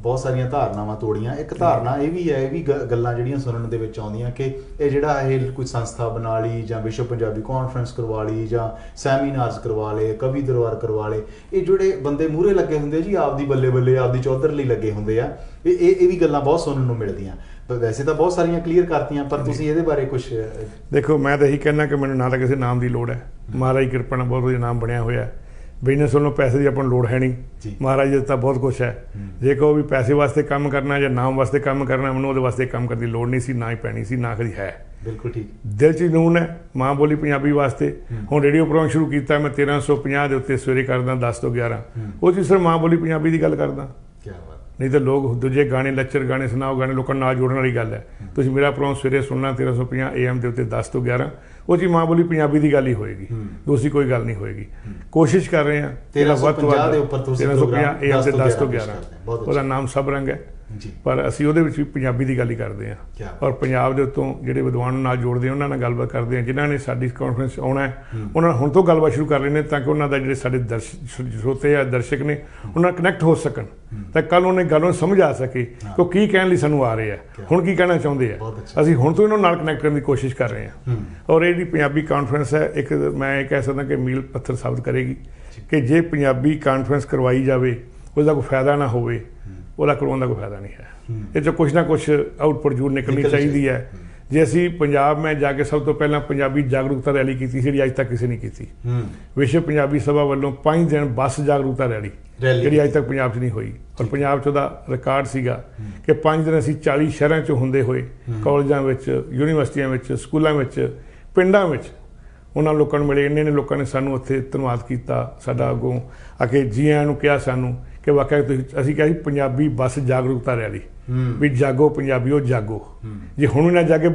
ਬਹੁਤ ਸਾਰੀਆਂ ਧਾਰਨਾਵਾਂ ਤੋੜੀਆਂ, ਇੱਕ ਧਾਰਨਾ ਇਹ ਵੀ ਹੈ, ਇਹ ਵੀ ਗੱਲਾਂ ਜਿਹੜੀਆਂ ਸੁਣਨ ਦੇ ਵਿੱਚ ਆਉਂਦੀਆਂ ਕਿ ਇਹ ਜਿਹੜਾ ਇਹ ਕੋਈ ਸੰਸਥਾ ਬਣਾ ਲਈ ਜਾਂ ਵਿਸ਼ਵ ਪੰਜਾਬੀ ਕਾਨਫਰੰਸ ਕਰਵਾ ਲਈ ਜਾਂ ਸੈਮੀਨਾਰਸ ਕਰਵਾ ਲਏ, ਕਵੀ ਦਰਬਾਰ ਕਰਵਾ ਲਏ, ਇਹ ਜਿਹੜੇ ਬੰਦੇ ਮੂਹਰੇ ਲੱਗੇ ਹੁੰਦੇ ਜੀ, ਆਪਦੀ ਬੱਲੇ ਬੱਲੇ, ਆਪਦੀ ਚੌਧਰ ਲਈ ਲੱਗੇ ਹੁੰਦੇ ਆ, ਇਹ ਇਹ ਵੀ ਗੱਲਾਂ ਬਹੁਤ ਸੁਣਨ ਨੂੰ ਮਿਲਦੀਆਂ। ਵੈਸੇ ਤਾਂ ਬਹੁਤ ਸਾਰੀਆਂ ਕਲੀਅਰ ਕਰਤੀਆਂ, ਪਰ ਤੁਸੀਂ ਇਹਦੇ ਬਾਰੇ ਕੁਝ ਦੇਖੋ, ਮੈਂ ਤਾਂ ਇਹੀ ਕਹਿਣਾ ਕਿ ਮੈਨੂੰ ਨਾ ਤਾਂ ਕਿਸੇ ਨਾਮ ਦੀ ਲੋੜ ਹੈ। ਮਹਾਰਾਜ ਕਿਰਪਾ ਨਾਲ ਬਹੁਤ ਵਧੀਆ ਨਾਮ ਬਣਿਆ ਹੋਇਆ ਹੈ। ਬਿਜ਼ਨਸ ਵੱਲੋਂ ਪੈਸੇ ਦੀ ਆਪਾਂ ਨੂੰ ਲੋੜ ਹੈ ਨਹੀਂ। ਮਹਾਰਾਜ ਜੀ ਤਾਂ ਬਹੁਤ ਕੁਝ ਹੈ। ਜੇ ਕਹੋ ਵੀ ਪੈਸੇ ਵਾਸਤੇ ਕੰਮ ਕਰਨਾ ਜਾਂ ਨਾਮ ਵਾਸਤੇ ਕੰਮ ਕਰਨਾ ਮੈਨੂੰ ਉਹਦੇ ਵਾਸਤੇ ਕੰਮ ਕਰਨ ਦੀ ਲੋੜ ਨਹੀਂ ਸੀ ਨਾ ਹੀ ਪੈਣੀ ਸੀ ਨਾ ਕਦੀ ਹੈ। ਬਿਲਕੁਲ ਠੀਕ। ਦਿਲ 'ਚ ਜਨੂਨ ਹੈ ਮਾਂ ਬੋਲੀ ਪੰਜਾਬੀ ਵਾਸਤੇ। ਹੁਣ ਰੇਡੀਓ ਪ੍ਰੋਗਰਾਮ ਸ਼ੁਰੂ ਕੀਤਾ ਮੈਂ 1350 ਦੇ ਉੱਤੇ ਸਵੇਰੇ ਕਰਦਾ 10 ਤੋਂ 11 ਉਹ 'ਚ ਸਿਰ ਮਾਂ ਬੋਲੀ ਪੰਜਾਬੀ ਦੀ ਗੱਲ ਕਰਦਾ। ਕੀ ਬਾਤ। ਨਹੀਂ ਤਾਂ ਲੋਕ ਦੂਜੇ ਗਾਣੇ ਲੱਚਰ ਗਾਣੇ ਸੁਣਾਓ ਗਾਣੇ ਲੋਕਾਂ ਨਾਲ ਜੋੜਨ ਵਾਲੀ ਗੱਲ ਹੈ। ਤੁਸੀਂ ਮੇਰਾ ਪ੍ਰੋਗਰਾਮ ਸਵੇਰੇ ਸੁਣਨਾ 1350 AM ਦੇ ਉੱਤੇ 10 ਤੋਂ 11 ਉਹ ਹੀ ਮਾਂ ਬੋਲੀ ਪੰਜਾਬੀ ਦੀ ਗੱਲ ਹੀ ਹੋਏਗੀ। ਦੂਸਰੀ ਕੋਈ ਗੱਲ ਨਹੀਂ ਹੋਏਗੀ। ਕੋਸ਼ਿਸ਼ ਕਰ ਰਹੇ ਤੋਂ 1350 ਵੱਧ ਦੇ ਉੱਪਰ ਤੁਸੀਂ 1350 ਪ੍ਰੋਗਰਾਮ AM ਤੇ 10 ਤੋਂ 11 11 ਬਹੁਤ ਅੱਛਾ। ਉਹਦਾ ਨਾਮ ਸਭ ਰੰਗ ਹੈ। ਜੀ। ਪਰ ਅਸੀਂ ਉਹਦੇ ਵਿੱਚ ਵੀ ਪੰਜਾਬੀ ਦੀ ਗੱਲ ਹੀ ਕਰਦੇ ਬਾਤ। ਔਰ ਪੰਜਾਬ ਦੇ ਉੱਤੋਂ ਜਿਹੜੇ ਵਿਦਵਾਨ ਨਾਲ ਜੋੜਦੇ ਆ ਉਹਨਾਂ ਨਾਲ ਗੱਲਬਾਤ ਕਰਦੇ ਹਾਂ। ਜਿਨ੍ਹਾਂ ਨੇ ਸਾਡੀ ਕਾਨਫਰੰਸ ਆਉਣਾ ਹੈ ਉਹਨਾਂ ਨਾਲ ਹੁਣ ਤੋਂ ਗੱਲਬਾਤ ਸ਼ੁਰੂ ਕਰ ਲੈਣੇ ਤਾਂ ਕਿ ਉਹਨਾਂ ਦਾ ਜਿਹੜੇ ਸਾਡੇ ਸਰੋਤੇ ਆ ਦਰਸ਼ਕ ਨੇ ਉਹਨਾਂ ਨਾਲ ਕਨੈਕਟ ਹੋ ਸਕਣ। ਤਾਂ ਕੱਲ ਉਹਨੇ ਗੱਲ ਨੂੰ ਸਮਝ ਆ ਸਕੇ ਕਿ ਉਹ ਕੀ ਕਹਿਣ ਲਈ ਸਾਨੂੰ ਆ ਰਹੇ ਆ। ਹੁਣ ਕੀ ਕਹਿਣਾ ਚਾਹੁੰਦੇ ਆ। ਅਸੀਂ ਹੁਣ ਤੋਂ ਇਹਨਾਂ ਨਾਲ ਕਨੈਕਟ ਕਰਨ ਦੀ ਕੋਸ਼ਿਸ਼ ਕਰ ਰਹੇ ਹੂੰ। ਔਰ ਇਹ ਜਿਹੜੀ ਪੰਜਾਬੀ ਕਾਨਫਰੰਸ ਹੈ ਇੱਕ ਮੈਂ ਇਹ ਕਹਿ ਸਕਦਾ ਕਿ ਮੀਲ ਪੱਥਰ ਸਾਬਤ ਕਰੇਗੀ ਕਿ ਜੇ ਪੰਜਾਬੀ ਕਾਨਫਰੰਸ ਕਰਵਾਈ ਜਾਵੇ ਉਹਦਾ ਕੋਈ ਫਾਇਦਾ ਨਾ ਹੋਵੇ ਉਹਦਾ ਕਰਵਾਉਣ ਦਾ ਕੋਈ ਫਾਇਦਾ ਨਹੀਂ ਹੈ। ਇਹ 'ਚੋਂ ਕੁਝ ਨਾ ਕੁਝ ਆਊਟਪੁੱਟ ਜ਼ਰੂਰ ਨਿਕਲਣੀ ਚਾਹੀਦੀ ਹੈ। ਜੇ ਅਸੀਂ ਪੰਜਾਬ ਮੈਂ ਜਾ ਕੇ ਸਭ ਤੋਂ ਪਹਿਲਾਂ ਪੰਜਾਬੀ ਜਾਗਰੂਕਤਾ ਰੈਲੀ ਕੀਤੀ ਸੀ ਜਿਹੜੀ ਅੱਜ ਤੱਕ ਕਿਸੇ ਨੇ ਕੀਤੀ। ਵਿਸ਼ਵ ਪੰਜਾਬੀ ਸਭਾ ਵੱਲੋਂ 5 ਦਿਨ ਬੱਸ ਜਾਗਰੂਕਤਾ ਰੈਲੀ ਰੈਲੀ। ਜਿਹੜੀ ਅੱਜ ਤੱਕ ਪੰਜਾਬ 'ਚ ਨਹੀਂ ਹੋਈ। ਔਰ ਪੰਜਾਬ 'ਚ ਉਹਦਾ ਰਿਕਾਰਡ ਸੀਗਾ ਕਿ 5 ਦਿਨ ਅਸੀਂ 40 ਸ਼ਹਿਰਾਂ 'ਚ ਹੁੰਦੇ ਹੋਏ ਕਾਲਜਾਂ ਵਿੱਚ ਯੂਨੀਵਰਸਿਟੀਆਂ ਵਿੱਚ ਸਕੂਲਾਂ ਵਿੱਚ ਪਿੰਡਾਂ ਵਿੱਚ ਉਹਨਾਂ ਲੋਕਾਂ ਨੂੰ ਮਿਲੇ ਇੰਨੇ ਨੇ ਲੋਕਾਂ ਨੇ ਸਾਨੂੰ ਉੱਥੇ ਧੰਨਵਾਦ ਕੀਤਾ ਸਾਡਾ ਅੱਗੋਂ ਆ ਕੇ ਜੀ ਆਇਆਂ ਨੂੰ ਕਿਹਾ ਸਾਨੂੰ ਕਿ ਵਾਕਿਆ ਤੁਸੀਂ ਅਸੀਂ ਕਿਹਾ ਸੀ ਪੰਜਾਬੀ ਬੱਸ ਜਾਗਰੂਕਤਾ ਰੈਲੀ। ਵੀ ਜਾਗੋ ਪੰਜਾਬੀਓ ਜਾਗੋ। ਜੇ ਹੁਣ ਵੀ ਨਾ ਜਾਗੇ